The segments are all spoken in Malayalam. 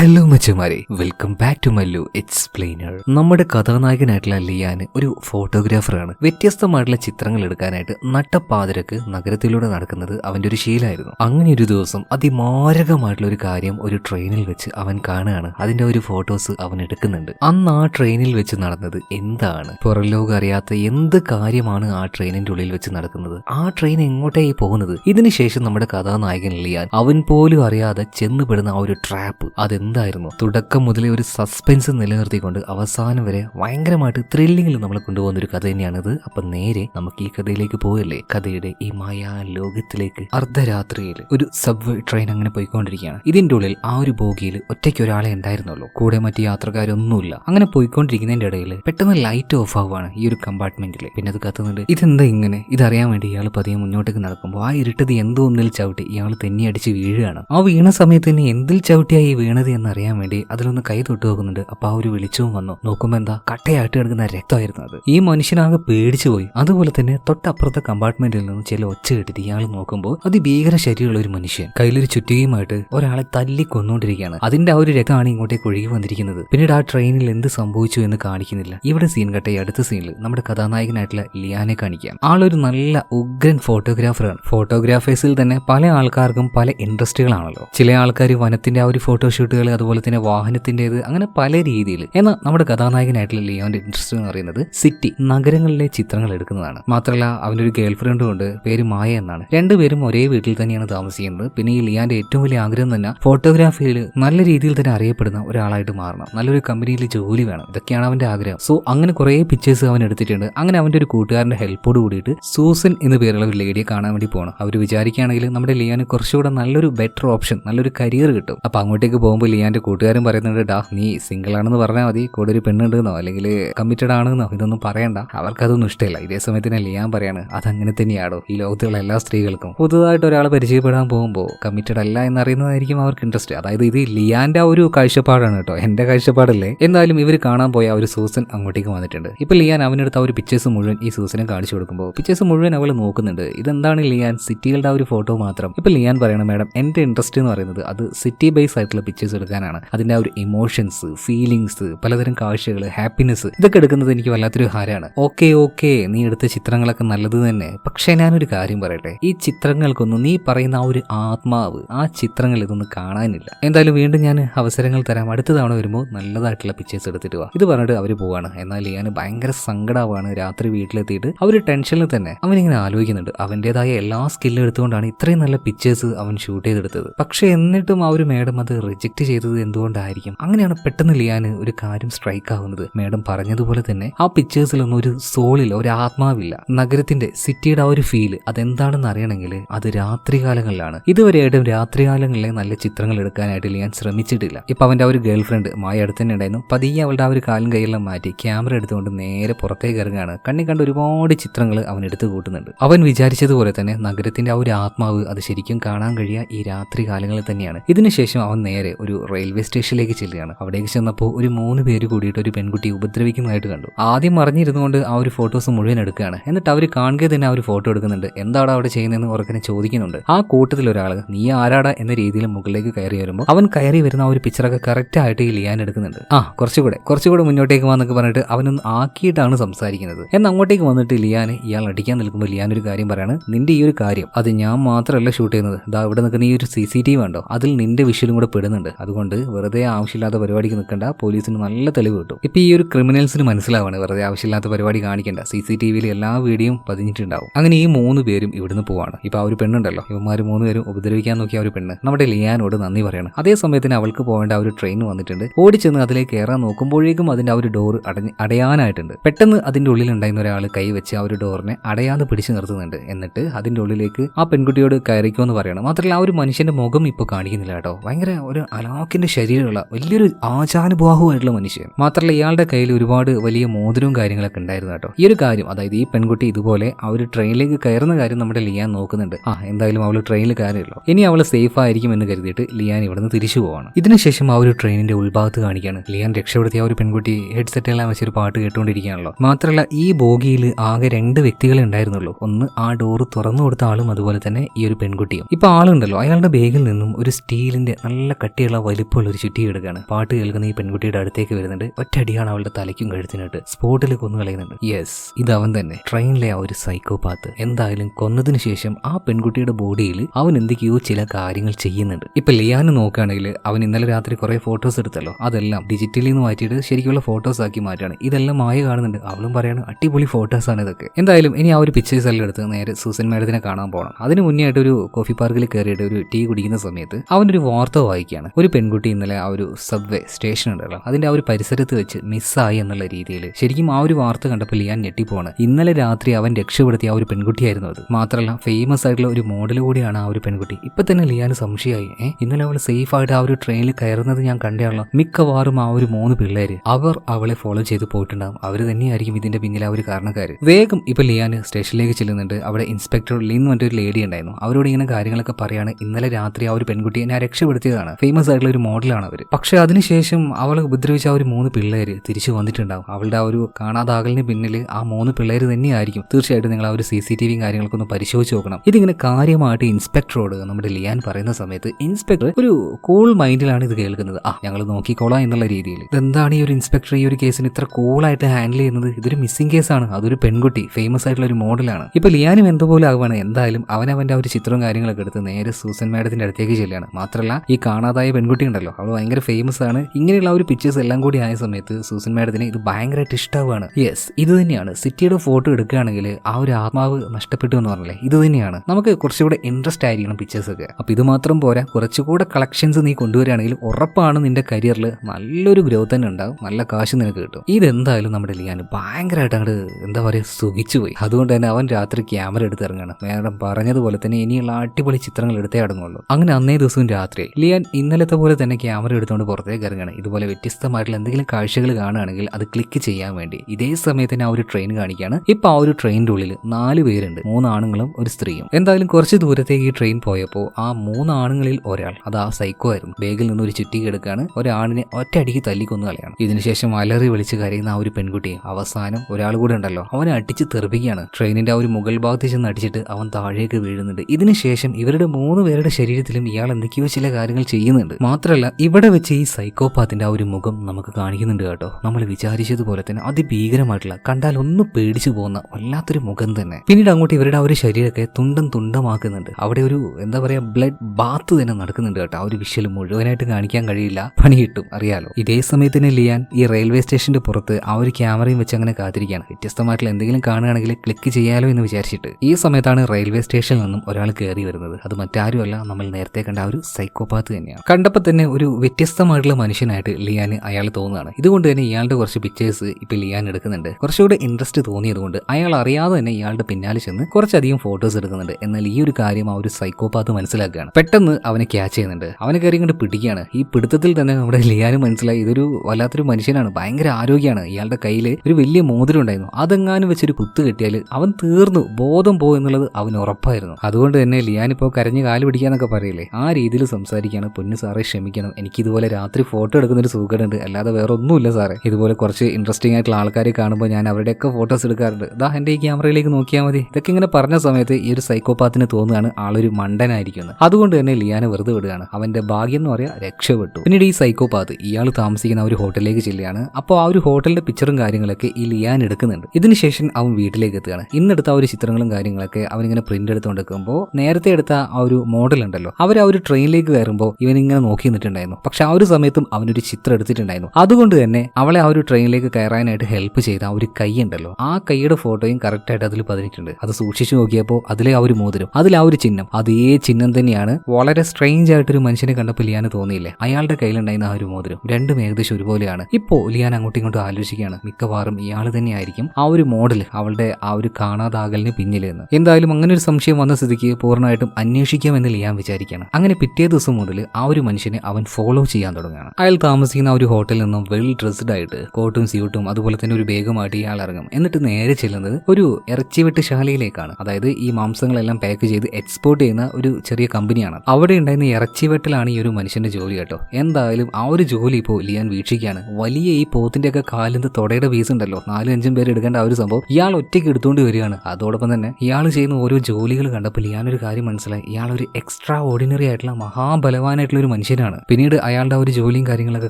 Hello മച്ചമാരെ welcome back to Mallu explainer നമ്മുടെ കഥാനായകനായിട്ടുള്ള ലിയാൻ ഒരു ഫോട്ടോഗ്രാഫറാണ് വ്യത്യസ്തമായിട്ടുള്ള ചിത്രങ്ങൾ എടുക്കാനായിട്ട് നട്ടപ്പാതിരക്ക് നഗരത്തിലൂടെ നടക്കുന്നത് അവന്റെ ഒരു ശീലമായിരുന്നു. അങ്ങനെ ഒരു ദിവസം അതിമാരകമായിട്ടുള്ള ഒരു കാര്യം ഒരു ട്രെയിനിൽ വെച്ച് അവൻ കാണുകയാണ്. അതിന്റെ ഒരു ഫോട്ടോസ് അവൻ എടുക്കുന്നുണ്ട്. അന്ന് ആ ട്രെയിനിൽ വെച്ച് നടന്നത് എന്താണ്? പുറം ലോകം അറിയാത്ത എന്ത് കാര്യമാണ് ആ ട്രെയിനിന്റെ ഉള്ളിൽ വെച്ച് നടക്കുന്നത്? ആ ട്രെയിൻ എങ്ങോട്ടേക്ക് പോകുന്നത്? ഇതിനുശേഷം നമ്മുടെ കഥാനായകൻ ലിയാൻ അവൻ പോലും അറിയാതെ ചെന്നുപെടുന്ന ആ ഒരു ട്രാപ്പ് അതെന്തായിരുന്നു തുടക്കം മുതലേ ഒരു സസ്പെൻസ് നിലനിർത്തിക്കൊണ്ട് അവസാനം വരെ ഭയങ്കരമായിട്ട് ത്രില്ലിങ്ങിൽ നമ്മൾ കൊണ്ടുപോകുന്ന ഒരു കഥ തന്നെയാണിത്. അപ്പൊ നേരെ നമുക്ക് ഈ കഥയിലേക്ക് പോകല്ലേ കഥയുടെ ഈ മായാ ലോകത്തിലേക്ക് അർദ്ധരാത്രിയിൽ ഒരു സബ് ട്രെയിൻ അങ്ങനെ പോയിക്കൊണ്ടിരിക്കുകയാണ്. ഇതിന്റെ ഉള്ളിൽ ആ ഒരു ബോഗിയിൽ ഒറ്റയ്ക്ക് ഒരാളെ ഉണ്ടായിരുന്നുള്ളൂ. കൂടെ മറ്റു യാത്രക്കാരൊന്നുമില്ല. അങ്ങനെ പോയിക്കൊണ്ടിരിക്കുന്നതിന്റെ ഇടയിൽ പെട്ടെന്ന് ലൈറ്റ് ഓഫ് ആവുകയാണ് ഈ ഒരു കമ്പാർട്ട്മെന്റിൽ പിന്നെ അത് കത്തുന്നുണ്ട് ഇതെന്താ ഇങ്ങനെ? ഇതറിയാൻ വേണ്ടി ഇയാൾ പതിയെ മുന്നോട്ടേക്ക് നടക്കുമ്പോൾ ആ ഇരുട്ടത് എന്തോ ഒന്നിൽ ചവിട്ടി ഇയാൾ തെന്നി അടിച്ച് വീഴുകയാണ്. ആ വീണ സമയത്ത് തന്നെ എന്തിൽ ചവിട്ടിയായി വീണത് എന്നറിയാൻ വേണ്ടി അതിലൊന്ന് കൈ തൊട്ട് നോക്കുന്നുണ്ട്. അപ്പൊ ആ ഒരു വെളിച്ചവും വന്നു. നോക്കുമ്പോൾ എന്താ? കട്ടയായിട്ട് കിടക്കുന്ന രക്തമായിരുന്നു അത്. ഈ മനുഷ്യനാകെ പേടിച്ചു പോയി. അതുപോലെ തന്നെ തൊട്ടപ്പുറത്തെ കമ്പാർട്ട്മെന്റിൽ നിന്ന് ചില ഒച്ച കേട്ടിട്ട് ഇയാൾ നോക്കുമ്പോൾ അതിഭീകര ശരീരമുള്ള ഒരു മനുഷ്യൻ കയ്യിലൊരു ചുറ്റികയുമായിട്ട് ഒരാളെ തല്ലി കൊന്നുകൊണ്ടിരിക്കുകയാണ്. അതിന്റെ ആ ഒരു രക്തമാണ് ഇങ്ങോട്ടേക്ക് ഒഴുകി വന്നിരിക്കുന്നത്. പിന്നീട് ആ ട്രെയിനിൽ എന്ത് സംഭവിച്ചു എന്ന് കാണിക്കുന്നില്ല. ഇവിടെ സീൻ കട്ടെ അടുത്ത സീനിൽ നമ്മുടെ കഥാനായകനായിട്ടുള്ള ലിയാനെ കാണിക്കാം. ആളൊരു നല്ല ഉഗ്രൻ ഫോട്ടോഗ്രാഫറാണ് ഫോട്ടോഗ്രാഫേഴ്സിൽ തന്നെ പല ആൾക്കാർക്കും പല ഇൻട്രസ്റ്റുകളാണല്ലോ ചില ആൾക്കാർ വനത്തിന്റെ ആ ഒരു ഫോട്ടോഷൂട്ടുകൾ അതുപോലെ തന്നെ വാഹനത്തിന്റെത് അങ്ങനെ പല രീതിയിൽ. എന്നാൽ നമ്മുടെ കഥാനായകനായിട്ടുള്ള ലിയോന്റെ ഇൻട്രസ്റ്റ് എന്ന് പറയുന്നത് സിറ്റി നഗരങ്ങളിലെ ചിത്രങ്ങൾ എടുക്കുന്നതാണ്. മാത്രമല്ല അവനൊരു ഗേൾ ഫ്രണ്ടും ഉണ്ട് പേര് മായ എന്നാണ്. രണ്ടുപേരും ഒരേ വീട്ടിൽ തന്നെയാണ് താമസിക്കുന്നത്. പിന്നെ ഈ ലിയാന്റെ ഏറ്റവും വലിയ ആഗ്രഹം തന്നെ ഫോട്ടോഗ്രാഫിയിൽ നല്ല രീതിയിൽ തന്നെ അറിയപ്പെടുന്ന ഒരാളായിട്ട് മാറണം. നല്ലൊരു കമ്പനിയിൽ ജോലി വേണം. ഇതൊക്കെയാണ് അവന്റെ ആഗ്രഹം. സോ അങ്ങനെ കുറേ പിക്ചേഴ്സ് അവൻ എടുത്തിട്ടുണ്ട്. അങ്ങനെ അവന്റെ ഒരു കൂട്ടുകാരന്റെ ഹെൽപ്പോട് കൂടിയിട്ട് സൂസൻ എന്ന് പേരുള്ള ഒരു ലേഡിയെ കാണാൻ വേണ്ടി പോകണം അവർ വിചാരിക്കുകയാണെങ്കിൽ നമ്മുടെ ലിയാന് കുറച്ചുകൂടെ നല്ലൊരു ബെറ്റർ ഓപ്ഷൻ നല്ലൊരു കരിയർ കിട്ടും. അപ്പൊ അങ്ങോട്ടേക്ക് പോകുമ്പോൾ ലിയാന്റെ കൂട്ടുകാരും പറയുന്നുണ്ട് ഡാ നീ സിംഗിൾ ആണെന്ന് പറഞ്ഞാൽ മതി കൂടെ ഒരു പെണ്ണുണ്ടെന്നോ? അല്ലെങ്കിൽ കമ്മിറ്റഡ് ആണെന്നോ? ഇതൊന്നും പറയണ്ട. അവർക്കതൊന്നും ഇഷ്ടമില്ല. ഇതേ സമയത്തിന് ലിയാൻ പറയാണ് അതങ്ങനെ തന്നെയാണോ ഈ ലോകത്തുള്ള എല്ലാ സ്ത്രീകൾക്കും പുതുതായിട്ട് ഒരാളെ പരിചയപ്പെടാൻ പോകുമ്പോൾ കമ്മിറ്റഡ് അല്ല എന്നറിയുന്നതായിരിക്കും അവർക്ക് ഇൻട്രസ്റ്റ്. അതായത് ഇത് ലിയാന്റെ ഒരു കാഴ്ചപ്പാടാണ് കേട്ടോ. എന്റെ കാഴ്ചപ്പാടല്ലേ. എന്തായാലും ഇവർ കാണാൻ പോയ ഒരു സൂസൻ അങ്ങോട്ടേക്ക് വന്നിട്ടുണ്ട്. ഇപ്പൊ ലിയാൻ അവനെടുത്ത ആ ഒരു പിക്ചേഴ്സ് മുഴുവൻ ഈ സൂസനെ കാണിച്ചു കൊടുക്കുമ്പോൾ പിക്ചേഴ്സ് മുഴുവൻ അവൾ നോക്കുന്നുണ്ട്. ഇതെന്താണ് ലിയാൻ സിറ്റികളുടെ ആ ഒരു ഫോട്ടോ മാത്രം? ഇപ്പൊ ലിയാൻ പറയണം മാഡം എന്റെ ഇൻട്രസ്റ്റ് എന്ന് പറയുന്നത് അത് സിറ്റി ബേസ് ആയിട്ടുള്ള പിക്ചേഴ്സ് എടുക്കാനാണ് അതിന്റെ ആ ഒരു ഇമോഷൻസ് ഫീലിങ്സ് പലതരം കാഴ്ചകൾ ഹാപ്പിനെസ് ഇതൊക്കെ എടുക്കുന്നത് എനിക്ക് വല്ലാത്തൊരു ഹാരാണ്. ഓക്കെ ഓക്കെ നീ എടുത്ത ചിത്രങ്ങളൊക്കെ നല്ലത് തന്നെ. പക്ഷേ ഞാനൊരു കാര്യം പറയട്ടെ. ഈ ചിത്രങ്ങൾക്കൊന്നും നീ പറയുന്ന ആ ഒരു ആത്മാവ് ആ ചിത്രങ്ങൾ ഇതൊന്നും കാണാനില്ല. എന്തായാലും വീണ്ടും ഞാൻ അവസരങ്ങൾ തരാം. അടുത്ത തവണ വരുമ്പോൾ നല്ലതായിട്ടുള്ള പിക്ചേഴ്സ് എടുത്തിട്ട് വാ. ഇത് പറഞ്ഞിട്ട് അവർ പോവാണ്. എന്നാൽ ഞാൻ ഭയങ്കര സങ്കടമാണ് രാത്രി വീട്ടിലെത്തിയിട്ട്. അവർ ടെൻഷനിൽ തന്നെ. അവൻ ഇങ്ങനെ ആലോചിക്കുന്നുണ്ട്. അവന്റെതായ എല്ലാ സ്കില്ലും എടുത്തുകൊണ്ടാണ് ഇത്രയും നല്ല പിക്ചേഴ്സ് അവൻ ഷൂട്ട് ചെയ്തെടുത്തത്. പക്ഷേ എന്നിട്ടും ആ ഒരു മേഡം അത് റിജക്ട് ചെയ്തത് എന്തുകൊണ്ടായിരിക്കും? അങ്ങനെയാണ് പെട്ടെന്ന് ലിയാന് ഒരു കാര്യം സ്ട്രൈക്ക് ആവുന്നത്. മേഡം പറഞ്ഞതുപോലെ തന്നെ ആ പിക്ചേഴ്സിലൊന്നും ഒരു സോളില്ല ഒരു ആത്മാവില്ല. നഗരത്തിന്റെ സിറ്റിയുടെ ആ ഒരു ഫീൽ അതെന്താണെന്ന് അറിയണമെങ്കിൽ അത് രാത്രികാലങ്ങളിലാണ്. ഇതുവരെയായിട്ടും രാത്രികാലങ്ങളിലെ നല്ല ചിത്രങ്ങൾ എടുക്കാനായിട്ട് ലിയാൻ ശ്രമിച്ചിട്ടില്ല. ഇപ്പൊ അവന്റെ ആ ഒരു ഗേൾ ഫ്രണ്ട് മായ അടുത്ത് തന്നെ ഉണ്ടായിരുന്നു. പതിയെ അവളുടെ ആ ഒരു കാലും കൈയെല്ലാം മാറ്റി ക്യാമറ എടുത്തുകൊണ്ട് നേരെ പുറത്തേക്ക് ഇറങ്ങുകയാണ്. കണ്ണി കണ്ട ഒരുപാട് ചിത്രങ്ങൾ അവൻ എടുത്തു കൂട്ടുന്നുണ്ട്. അവൻ വിചാരിച്ചതുപോലെ തന്നെ നഗരത്തിന്റെ ആ ഒരു ആത്മാവ് അത് ശരിക്കും കാണാൻ കഴിയുക ഈ രാത്രി കാലങ്ങളിൽ തന്നെയാണ് ഇതിനുശേഷം അവൻ നേരെ ഒരു റെയിൽവേ സ്റ്റേഷനിലേക്ക് ചെല്ലുകയാണ്. അവിടേക്ക് ചെന്നപ്പോൾ ഒരു മൂന്ന് പേര് കൂടിയിട്ട് ഒരു പെൺകുട്ടി ഉപദ്രവിക്കുന്നതായിട്ട് കണ്ടു. ആദ്യം മറിഞ്ഞിരുന്നുകൊണ്ട് ആ ഒരു ഫോട്ടോസ് മുഴുവൻ എടുക്കുകയാണ്. എന്നിട്ട് അവർ കാണുക തന്നെ ആ ഒരു ഫോട്ടോ എടുക്കുന്നുണ്ട്. എന്താണ് അവിടെ ചെയ്യുന്നതെന്ന് ഉറക്കനെ ചോദിക്കുന്നുണ്ട്. ആ കൂട്ടത്തിൽ ഒരാൾ നീ ആരാടാ? എന്ന രീതിയിൽ മുകളിലേക്ക് കയറി വരുമ്പോൾ അവൻ കയറി വരുന്ന ആ ഒരു പിക്ചറൊക്കെ കറക്റ്റ് ആയിട്ട് ഈ ലിയാൻ എടുക്കുന്നുണ്ട്. ആ കുറച്ചുകൂടെ കുറച്ചുകൂടെ മുന്നോട്ടേക്ക് വന്നൊക്കെ പറഞ്ഞിട്ട് അവനൊന്ന് ആക്കിയിട്ടാണ് സംസാരിക്കുന്നത്. എന്നാൽ അങ്ങോട്ടേക്ക് വന്നിട്ട് ലിയാൻ ഇയാൾ അടിക്കാൻ നിൽക്കുമ്പോൾ ലിയാൻ ഒരു കാര്യം പറയാണ്. നിന്റെ ഈ ഒരു കാര്യം അത് ഞാൻ മാത്രമല്ല ഷൂട്ട് ചെയ്യുന്നത്. ഇതാ ഇവിടെ നിൽക്കുന്ന ഈ ഒരു സി സി ടി വി ഉണ്ടോ അതിൽ നിന്റെ വിഷ്വലും കൂടെ പെടുന്നുണ്ട്. അതുകൊണ്ട് വെറുതെ ആവശ്യമില്ലാത്ത പരിപാടിക്ക് നിൽക്കേണ്ട. പോലീസിന് നല്ല തെളിവ് കിട്ടും. ഇപ്പൊ ഈ ഒരു ക്രിമിനൽസിന് മനസ്സിലാവാണ് വെറുതെ ആവശ്യമില്ലാത്ത പരിപാടി കാണിക്കേണ്ട. സി സി ടി വിയിൽ എല്ലാ വീഡിയോയും പതിഞ്ഞിട്ടുണ്ടാവും. അങ്ങനെ ഈ മൂന്ന് പേരും ഇവിടുന്ന് പോവാണ്. ഇപ്പൊ ആ ഒരു പെണ്ണുണ്ടല്ലോ. ഇവന്മാർ മൂന്ന് പേരും ഉപദ്രവിക്കാൻ നോക്കിയ ഒരു പെണ്ണ്. നമ്മുടെ ലിയാനോട് നന്ദി പറയണം. അതേ സമയത്തിന് അവൾക്ക് പോകേണ്ട ഒരു ട്രെയിൻ വന്നിട്ടുണ്ട്. ഓടിച്ചെന്ന് അതിലേക്ക് കയറാൻ നോക്കുമ്പോഴേക്കും അതിന്റെ ആ ഒരു ഡോർ അടഞ്ഞ് അടയാനായിട്ടുണ്ട്. പെട്ടെന്ന് അതിന്റെ ഉള്ളിൽ ഉണ്ടായിരുന്ന ഒരാൾ കൈ വെച്ച് ആ ഒരു ഡോറിനെ അടയാതെ പിടിച്ചു നിർത്തുന്നുണ്ട്. എന്നിട്ട് അതിന്റെ ഉള്ളിലേക്ക് ആ പെൺകുട്ടിയോട് കയറിക്കോ എന്ന് പറയണം. മാത്രമല്ല ആ ഒരു മനുഷ്യന്റെ മുഖം ഇപ്പോൾ കാണിക്കുന്നില്ല കേട്ടോ. ഭയങ്കര ഒരു അലാക്കിന്റെ ശരീരമുള്ള വലിയൊരു ആചാനുബാഹുവായിട്ടുള്ള മനുഷ്യൻ. മാത്രമല്ല ഇയാളുടെ കയ്യിൽ ഒരുപാട് വലിയ മോതിരവും കാര്യങ്ങളൊക്കെ ഉണ്ടായിരുന്നു കേട്ടോ. ഈ ഒരു കാര്യം അതായത് ഈ പെൺകുട്ടി ഇതുപോലെ ആ ഒരു ട്രെയിനിലേക്ക് കയറുന്ന കാര്യം നമ്മുടെ ലിയാൻ നോക്കുന്നുണ്ട്. ആ എന്തായാലും അവൾ ട്രെയിനിൽ കയറിയല്ലോ. ഇനി അവൾ സേഫ് ആയിരിക്കും എന്ന് കരുതിയിട്ട് ലിയാൻ ഇവിടുന്ന് തിരിച്ചു പോവാണ്. ഇതിനുശേഷം ആ ഒരു ട്രെയിനിന്റെ ഉൾഭാഗത്ത് കാണിക്കുകയാണ്. ലിയാൻ രക്ഷപ്പെടുത്തിയ ആ ഒരു പെൺകുട്ടി ഹെഡ്സെറ്റ് എല്ലാം വെച്ചൊരു പാട്ട് കേട്ടുകൊണ്ടിരിക്കുകയാണല്ലോ. മാത്രമല്ല ഈ ബോഗിയിൽ ആകെ രണ്ട് വ്യക്തികളെ ഉണ്ടായിരുന്നുള്ളൂ. ഒന്ന് ആ ഡോറ് തുറന്നു കൊടുത്ത ആളും അതുപോലെ തന്നെ ഈ ഒരു പെൺകുട്ടിയും. ഇപ്പൊ ആളുണ്ടല്ലോ അയാളുടെ ബേഗിൽ നിന്നും ഒരു സ്റ്റീലിന്റെ നല്ല കട്ടിയുള്ള വലിപ്പമുള്ള ഒരു ചുറ്റി എടുക്കുകയാണ്. പാട്ട് കേൾക്കുന്ന ഈ പെൺകുട്ടിയുടെ അടുത്തേക്ക് വരുന്നുണ്ട്. ഒറ്റടിയാണ് അവളുടെ തലയ്ക്കും കഴുത്തിനിട്ട് സ്പോട്ടിൽ കൊന്നു കളയുന്നുണ്ട്. യെസ് ഇത് അവൻ തന്നെ. ട്രെയിനിലെ ആ ഒരു സൈക്കോപാത്ത് എന്തായാലും കൊന്നതിന് ശേഷം ആ പെൺകുട്ടിയുടെ ബോഡിയിൽ അവൻ എന്തൊക്കെയോ ചില കാര്യങ്ങൾ ചെയ്യുന്നുണ്ട്. ഇപ്പൊ ലിയാന് നോക്കുകയാണെങ്കിൽ അവൻ ഇന്നലെ രാത്രി കുറെ ഫോട്ടോസ് എടുത്തല്ലോ. അതെല്ലാം ഡിജിറ്റലിൽ നിന്ന് മാറ്റിയിട്ട് ശരിക്കുള്ള ഫോട്ടോസ് ആക്കി മാറ്റാണ് ഇതെല്ലാം മായ കാണുന്നുണ്ട്. അവളും പറയാണ് അടിപൊളി ഫോട്ടോസ് ആണ് ഇതൊക്കെ. എന്തായാലും ഇനി ആ ഒരു പിക്ചേഴ്സ് എല്ലാം എടുത്ത് നേരെ സൂസൻ മാഡത്തിനെ കാണാൻ പോകണം അതിന് മുന്നേ ആയിട്ട് ഒരു കോഫി പാർക്കിൽ കയറിയിട്ട് ഒരു ടീ കുടിക്കുന്ന സമയത്ത് അവൻ ഒരു വാർത്ത വായിക്കുകയാണ്. ഒരു പെൺകുട്ടി ഇന്നലെ ആ ഒരു സബ്വേ സ്റ്റേഷൻ ഉണ്ടല്ലോ. അതിന്റെ ആ ഒരു പരിസരത്ത് വെച്ച് മിസ്സായി എന്നുള്ള രീതിയിൽ ശരിക്കും ആ ഒരു വാർത്ത കണ്ടപ്പോൾ ലിയാൻ ഞെട്ടിപ്പോണ്. ഇന്നലെ രാത്രി അവൻ രക്ഷപ്പെടുത്തിയ ആ ഒരു പെൺകുട്ടിയായിരുന്നു അത്. മാത്രമല്ല ഫേമസ് ആയിട്ടുള്ള ഒരു മോഡൽ കൂടിയാണ് ആ ഒരു പെൺകുട്ടി. ഇപ്പൊ തന്നെ ലിയാൻ സംശയമായി ഇന്നലെ അവൾ സേഫ് ആയിട്ട് ആ ഒരു ട്രെയിനിൽ കയറുന്നത് ഞാൻ കണ്ടയാണല്ലോ? മിക്കവാറും ആ ഒരു മൂന്ന് പിള്ളേര് അവർ അവളെ ഫോളോ ചെയ്ത് പോയിട്ടുണ്ടാകും അവർ തന്നെയായിരിക്കും ഇതിന്റെ പിന്നിലെ ആ ഒരു കാരണക്കാർ വേഗം ഇപ്പൊ ലിയാൻ സ്റ്റേഷനിലേക്ക് ചെല്ലുന്നുണ്ട്. അവിടെ ഇൻസ്പെക്ടർ ലിൻ പറഞ്ഞൊരു ലേഡി ഉണ്ടായിരുന്നു. അവരോട് ഇങ്ങനെ കാര്യങ്ങളൊക്കെ പറയാണ്. ഇന്നലെ രാത്രി ആ ഒരു പെൺകുട്ടിയെ ഞാൻ രക്ഷപ്പെടുത്തിയതാണ്. ഫേമസ് ആയിട്ടുള്ള ഒരു മോഡലാണ് അവർ പക്ഷെ അതിനുശേഷം അവളെ ഉപദ്രവിച്ച ആ ഒരു മൂന്ന് പിള്ളേര് തിരിച്ചു വന്നിട്ടുണ്ടാവും. അവളുടെ ആ ഒരു കാണാതാകലിന് പിന്നിൽ ആ മൂന്ന് പിള്ളേര് തന്നെയായിരിക്കും. തീർച്ചയായിട്ടും നിങ്ങൾ ആ ഒരു സി സി ടി വിയും കാര്യങ്ങളൊക്കെ ഒന്ന് പരിശോധിച്ച് നോക്കണം. ഇതിങ്ങനെ കാര്യമായിട്ട് ഇൻസ്പെക്ടറോട് നമ്മുടെ ലിയാൻ പറയുന്ന സമയത്ത് ഇൻസ്പെക്ടർ ഒരു കൂൾ മൈൻഡിലാണ് ഇത് കേൾക്കുന്നത്. ആ ഞങ്ങൾ നോക്കിക്കോളാം എന്നുള്ള രീതിയിൽ ഇതെന്താണ് ഈ ഒരു ഇൻസ്പെക്ടർ ഈ ഒരു കേസിന് ഇത്ര കൂളായിട്ട് ഹാൻഡിൽ ചെയ്യുന്നത്? ഇതൊരു മിസ്സിംഗ് കേസാണ്. അതൊരു പെൺകുട്ടി ഫേമസ് ആയിട്ടുള്ള ഒരു മോഡലാണ്. ഇപ്പൊ ലിയാനും എന്തുപോലെ ആകുവാണ് എന്തായാലും അവനവന്റെ ആ ഒരു ചിത്രവും കാര്യങ്ങളൊക്കെ എടുത്ത് നേരെ സൂസൻ മാഡത്തിന്റെ അടുത്തേക്ക് ചെല്ലുകയാണ്. മാത്രമല്ല ഈ കാണാതായ പെൺകുട്ടി ഉണ്ടല്ലോ അവൾ ഭയങ്കര ഫേമസ് ആണ്. ഇങ്ങനെയുള്ള ഒരു പിക്ചേഴ്സ് എല്ലാം കൂടി ആയ സമയത്ത് സൂസൻ മാഡത്തിന് ഇത് ഭയങ്കരമായിട്ട് ഇഷ്ടമാണ് യെസ് ഇത് തന്നെയാണ്. സിറ്റിയുടെ ഫോട്ടോ എടുക്കുകയാണെങ്കിൽ ആ ഒരു ആത്മാവ് നഷ്ടപ്പെട്ടു എന്ന് പറഞ്ഞല്ലേ? ഇത് തന്നെയാണ്. നമുക്ക് കുറച്ചുകൂടെ ഇൻട്രസ്റ്റ് ആയിരിക്കണം പിക്ചേഴ്സ് ഒക്കെ. അപ്പൊ ഇത് മാത്രം പോരാ. കുറച്ചുകൂടെ കളക്ഷൻസ് നീ കൊണ്ടുവരികയാണെങ്കിൽ ഉറപ്പാണ് നിന്റെ കരിയറിൽ നല്ലൊരു ഗ്രോത്ത് തന്നെ ഉണ്ടാവും. നല്ല കാശ് നിനക്ക് കിട്ടും. ഇതെന്തായാലും നമ്മുടെ ലിയാൻ ഭയങ്കരമായിട്ട് അങ്ങോട്ട് എന്താ പറയുക സുഖിച്ചു പോയി. അതുകൊണ്ട് തന്നെ അവൻ രാത്രി ക്യാമറ എടുത്ത് ഇറങ്ങണം. മേഡം പറഞ്ഞതുപോലെ തന്നെ ഇനിയുള്ള അടിപൊളി ചിത്രങ്ങൾ എടുത്തേ അടങ്ങുള്ളൂ അങ്ങനെ അന്നേ ദിവസവും രാത്രി. ലിയാൻ ഇന്നലത്തെ പോലെ തന്നെ ക്യാമറ എടുത്തുകൊണ്ട് പുറത്തേക്ക് ഇറങ്ങണം ഇതുപോലെ വ്യത്യസ്തമായിട്ടുള്ള എന്തെങ്കിലും കാഴ്ചകൾ കാണുകയാണെങ്കിൽ അത് ക്ലിക്ക് ചെയ്യാൻ വേണ്ടി. ഇതേ സമയത്ത് തന്നെ ആ ഒരു ട്രെയിൻ കാണിക്കുകയാണ്. ഇപ്പൊ ആ ഒരു ട്രെയിനിന്റെ ഉള്ളിൽ നാല് പേരുണ്ട്. മൂന്ന് ആണുങ്ങളും ഒരു സ്ത്രീയും. എന്തായാലും കുറച്ച് ദൂരത്തേക്ക് ഈ ട്രെയിൻ പോയപ്പോൾ ആ മൂന്ന് ആണുങ്ങളിൽ ഒരാൾ അത് ആ സൈക്കോ ആയിരുന്നു. ബാഗിൽ നിന്ന് ഒരു ചുറ്റി എടുക്കാണ് ഒരാണിനെ ഒറ്റയടിക്ക് തല്ലിക്കൊന്നു കളയാണ്. ഇതിനുശേഷം അലറി വിളിച്ച് കരയുന്ന ആ ഒരു പെൺകുട്ടി അവസാനം ഒരാൾ കൂടെ ഉണ്ടല്ലോ. അവനെ അടിച്ച് തെറിപ്പിക്കുകയാണ്. ട്രെയിനിന്റെ ആ ഒരു മുകൾ ഭാഗത്ത് ചെന്ന് അടിച്ചിട്ട് അവൻ താഴേക്ക് വീഴുന്നുണ്ട്. ഇതിനുശേഷം ഇവരുടെ മൂന്ന് പേരുടെ ശരീരത്തിലും ഇയാൾ എന്തൊക്കെയോ ചില കാര്യങ്ങൾ ചെയ്യുന്നുണ്ട്. മാത്രമല്ല ഇവിടെ വെച്ച് ഈ സൈക്കോപാത്തിന്റെ ആ ഒരു മുഖം നമുക്ക് കാണിക്കുന്നുണ്ട് കേട്ടോ. നമ്മൾ വിചാരിച്ചതുപോലെ തന്നെ അതിഭീകരമായിട്ടുള്ള കണ്ടാൽ ഒന്ന് പേടിച്ചു പോകുന്ന വല്ലാത്തൊരു മുഖം തന്നെ. പിന്നീട് അങ്ങോട്ട് ഇവരുടെ ആ ഒരു ശരീരമൊക്കെ തുണ്ടം തുണ്ടമാക്കുന്നുണ്ട്. അവിടെ ഒരു എന്താ പറയാ ബ്ലഡ് ബാത്ത് തന്നെ നടക്കുന്നുണ്ട് കേട്ടോ. ആ ഒരു വിഷ്വൽ മുഴുവനായിട്ട് കാണിക്കാൻ കഴിയില്ല. പണി കിട്ടും അറിയാലോ. ഇതേ സമയത്ത് തന്നെ ലിയാൻ ഈ റെയിൽവേ സ്റ്റേഷന്റെ പുറത്ത് ആ ഒരു ക്യാമറയും വെച്ച് അങ്ങനെ കാത്തിരിക്കുകയാണ്. വ്യത്യസ്തമായിട്ടുള്ള എന്തെങ്കിലും കാണുകയാണെങ്കിൽ ക്ലിക്ക് ചെയ്യാലോ എന്ന് വിചാരിച്ചിട്ട്. ഈ സമയത്താണ് റെയിൽവേ സ്റ്റേഷനിൽ നിന്നും ഒരാൾ കയറി വരുന്നത്. അത് മറ്റാരുമല്ല നമ്മൾ നേരത്തെ കണ്ട ആ ഒരു സൈക്കോപാത്ത് തന്നെയാണ്. കണ്ടപ്പോൾ തന്നെ ഒരു വ്യത്യസ്തമായിട്ടുള്ള മനുഷ്യനായിട്ട് ലിയാൻ അയാൾ തോന്നുകയാണ്. ഇതുകൊണ്ട് തന്നെ ഇയാളുടെ കുറച്ച് പിക്ചേഴ്സ് ഇപ്പൊ ലിയാൻ എടുക്കുന്നുണ്ട്. കുറച്ചുകൂടെ ഇൻട്രസ്റ്റ് തോന്നിയതുകൊണ്ട് അയാൾ അറിയാതെ തന്നെ ഇയാളുടെ പിന്നാലെ ചെന്ന് കുറച്ചധികം ഫോട്ടോസ് എടുക്കുന്നുണ്ട്. എന്നാൽ ഈ ഒരു കാര്യം ആ ഒരു സൈക്കോപാത്ത് മനസ്സിലാക്കുകയാണ്. പെട്ടെന്ന് അവനെ ക്യാച്ച് ചെയ്യുന്നുണ്ട്. അവനെ കയറി കൊണ്ട് പിടിക്കുകയാണ്. ഈ പിടുത്തത്തിൽ തന്നെ നമ്മുടെ ലിയാന് മനസ്സിലായി. ഇതൊരു വല്ലാത്തൊരു മനുഷ്യനാണ്. ഭയങ്കര ആരോഗ്യമാണ്. ഇയാളുടെ കയ്യിൽ ഒരു വലിയ മോതിരം ഉണ്ടായിരുന്നു. അതെങ്ങാനും വെച്ചൊരു കുത്ത് കിട്ടിയാൽ അവൻ തീർന്നു. ബോധം പോകും എന്നുള്ളത് അവൻ ഉറപ്പായിരുന്നു. അതുകൊണ്ട് തന്നെ ലിയാൻ ഇപ്പോൾ കരഞ്ഞ് കാൽ പിടിക്കാന്നൊക്കെ പറയില്ലേ? ആ രീതിയിൽ സംസാരിക്കുകയാണ് പൊന്നു സാറേ ക്ഷമിക്കണം. എനിക്ക് ഇതുപോലെ രാത്രി ഫോട്ടോ എടുക്കുന്ന ഒരു സുഖമുണ്ട് അല്ലാതെ വേറെ ഒന്നുമില്ല സാറേ. ഇതുപോലെ കുറച്ച് ഇൻട്രസ്റ്റിംഗ് ആയിട്ടുള്ള ആൾക്കാരെ കാണുമ്പോൾ ഞാൻ അവരുടെയൊക്കെ ഫോട്ടോസ് എടുക്കാറുണ്ട്. ദാ എന്റെ ഈ ക്യാമറയിലേക്ക് നോക്കിയാൽ മതി. ഇതൊക്കെ ഇങ്ങനെ പറഞ്ഞ സമയത്ത് ഈ ഒരു സൈക്കോപാത്തിന് തോന്നുകയാണ് ആളൊരു മണ്ടനായിരിക്കുന്നത്. അതുകൊണ്ട് തന്നെ ലിയാനെ വെറുതെ വിടുകയാണ്. അവന്റെ ഭാഗ്യം എന്ന് പറയാ രക്ഷപ്പെട്ടു. പിന്നീട് ഈ സൈക്കോപാത്ത് ഇയാൾ താമസിക്കുന്ന ഒരു ഹോട്ടലിലേക്ക് ചെല്ലുകയാണ്. അപ്പോൾ ആ ഒരു ഹോട്ടലിന്റെ പിക്ചറും കാര്യങ്ങളൊക്കെ ഈ ലിയാൻ എടുക്കുന്നുണ്ട്. ഇതിനുശേഷം അവൻ വീട്ടിലേക്ക് എത്തുകയാണ്. ഇന്നെടുത്ത ആ ഒരു ചിത്രങ്ങളും കാര്യങ്ങളൊക്കെ അവനിങ്ങനെ പ്രിന്റ് എടുത്തുകൊണ്ട് വെക്കുമ്പോൾ നേരത്തെ എടുത്ത ആ ഒരു മോഡൽ ഉണ്ടല്ലോ. അവർ ആ ഒരു ട്രെയിനിലേക്ക് കയറുമ്പോൾ ഇവനിങ്ങനെ ഇങ്ങനെ നോക്കി നിന്നിട്ടുണ്ടായിരുന്നു പക്ഷെ ആ ഒരു സമയത്തും അവനൊരു ചിത്രം എടുത്തിട്ടുണ്ടായിരുന്നു. അതുകൊണ്ട് തന്നെ അവളെ ആ ഒരു ട്രെയിനിലേക്ക് കയറാനായിട്ട് ഹെൽപ്പ് ചെയ്ത ആ ഒരു കൈ ഉണ്ടല്ലോ ആ കൈയുടെ ഫോട്ടോയും കറക്റ്റ് ആയിട്ട് അതിൽ പതിഞ്ഞിട്ടുണ്ട്. അത് സൂക്ഷിച്ചു നോക്കിയപ്പോൾ അതിലെ ആ ഒരു മോതിരം അതിൽ ആ ഒരു ചിഹ്നം അതേ ചിഹ്നം തന്നെയാണ് വളരെ സ്ട്രെയിഞ്ച് ആയിട്ടൊരു മനുഷ്യനെ കണ്ടപ്പോൾ ലിയാന് തോന്നിയില്ലേ? അയാളുടെ കയ്യിലുണ്ടായിരുന്ന ആ ഒരു മോതിരം രണ്ടും ഏകദേശം ഒരുപോലെയാണ്. ഇപ്പോ ലിയാൻ അങ്ങോട്ടും ഇങ്ങോട്ടും ആലോചിക്കുകയാണ്. മിക്കവാറും ഇയാൾ തന്നെയായിരിക്കും ആ ഒരു മോഡൽ അവളുടെ ആ ഒരു കാണാതാകലിന് പിന്നിൽ എന്ന് എന്തായാലും അങ്ങനെ ഒരു സംശയം വന്ന സ്ഥിതിക്ക് പൂർണമായിട്ടും അന്വേഷിക്കാമെന്ന് ലിയാൻ വിചാരിക്കുകയാണ്. അങ്ങനെ പിറ്റേ ദിവസം മുതൽ ആ ഒരു മനുഷ്യനെ അവൻ ഫോളോ ചെയ്യാൻ തുടങ്ങുകയാണ്. അയാൾ താമസിക്കുന്ന ഒരു ഹോട്ടലിൽ നിന്നും വെൽ ഡ്രസ്ഡ് ആയിട്ട് കോട്ടും സ്യൂട്ടും അതുപോലെ തന്നെ ഒരു ബേഗുമായിട്ട് ഇയാൾ ഇറങ്ങും. എന്നിട്ട് നേരെ ചെല്ലുന്നത് ഒരു ഇറച്ചിവെട്ട് ശാലയിലേക്കാണ്. അതായത് ഈ മാംസങ്ങളെല്ലാം പാക്ക് ചെയ്ത് എക്സ്പോർട്ട് ചെയ്യുന്ന ഒരു ചെറിയ കമ്പനിയാണ് അവിടെ ഉണ്ടായിരുന്ന ഇറച്ചിവെട്ടിലാണ് ഈ ഒരു മനുഷ്യന്റെ ജോലി കേട്ടോ. എന്തായാലും ആ ഒരു ജോലി ഇപ്പോൾ ലിയാൻ വീക്ഷിക്കുകയാണ്. വലിയ ഈ പോത്തിന്റെ ഒക്കെ കാലിന്ത് തൊടയുടെ പീസ് ഉണ്ടല്ലോ. നാലും അഞ്ചും പേര് എടുക്കേണ്ട ആ ഒരു സംഭവം ഇയാൾ ഒറ്റയ്ക്ക് എടുത്തുകൊണ്ട് വരികയാണ്. അതോടൊപ്പം തന്നെ ഇയാൾ ചെയ്യുന്ന ഓരോ ജോലികൾ കണ്ടപ്പോൾ ലിയാൻ ഒരു കാര്യം മനസ്സിലായി. ഇയാൾ ഒരു എക്സ്ട്രാ ഓർഡിനറി ആയിട്ടുള്ള മഹാബലവാനായിട്ടുള്ള ഒരു മനുഷ്യനാണ്. സീനാണ് പിന്നീട് അയാളുടെ ഒരു ജോലിയും കാര്യങ്ങളൊക്കെ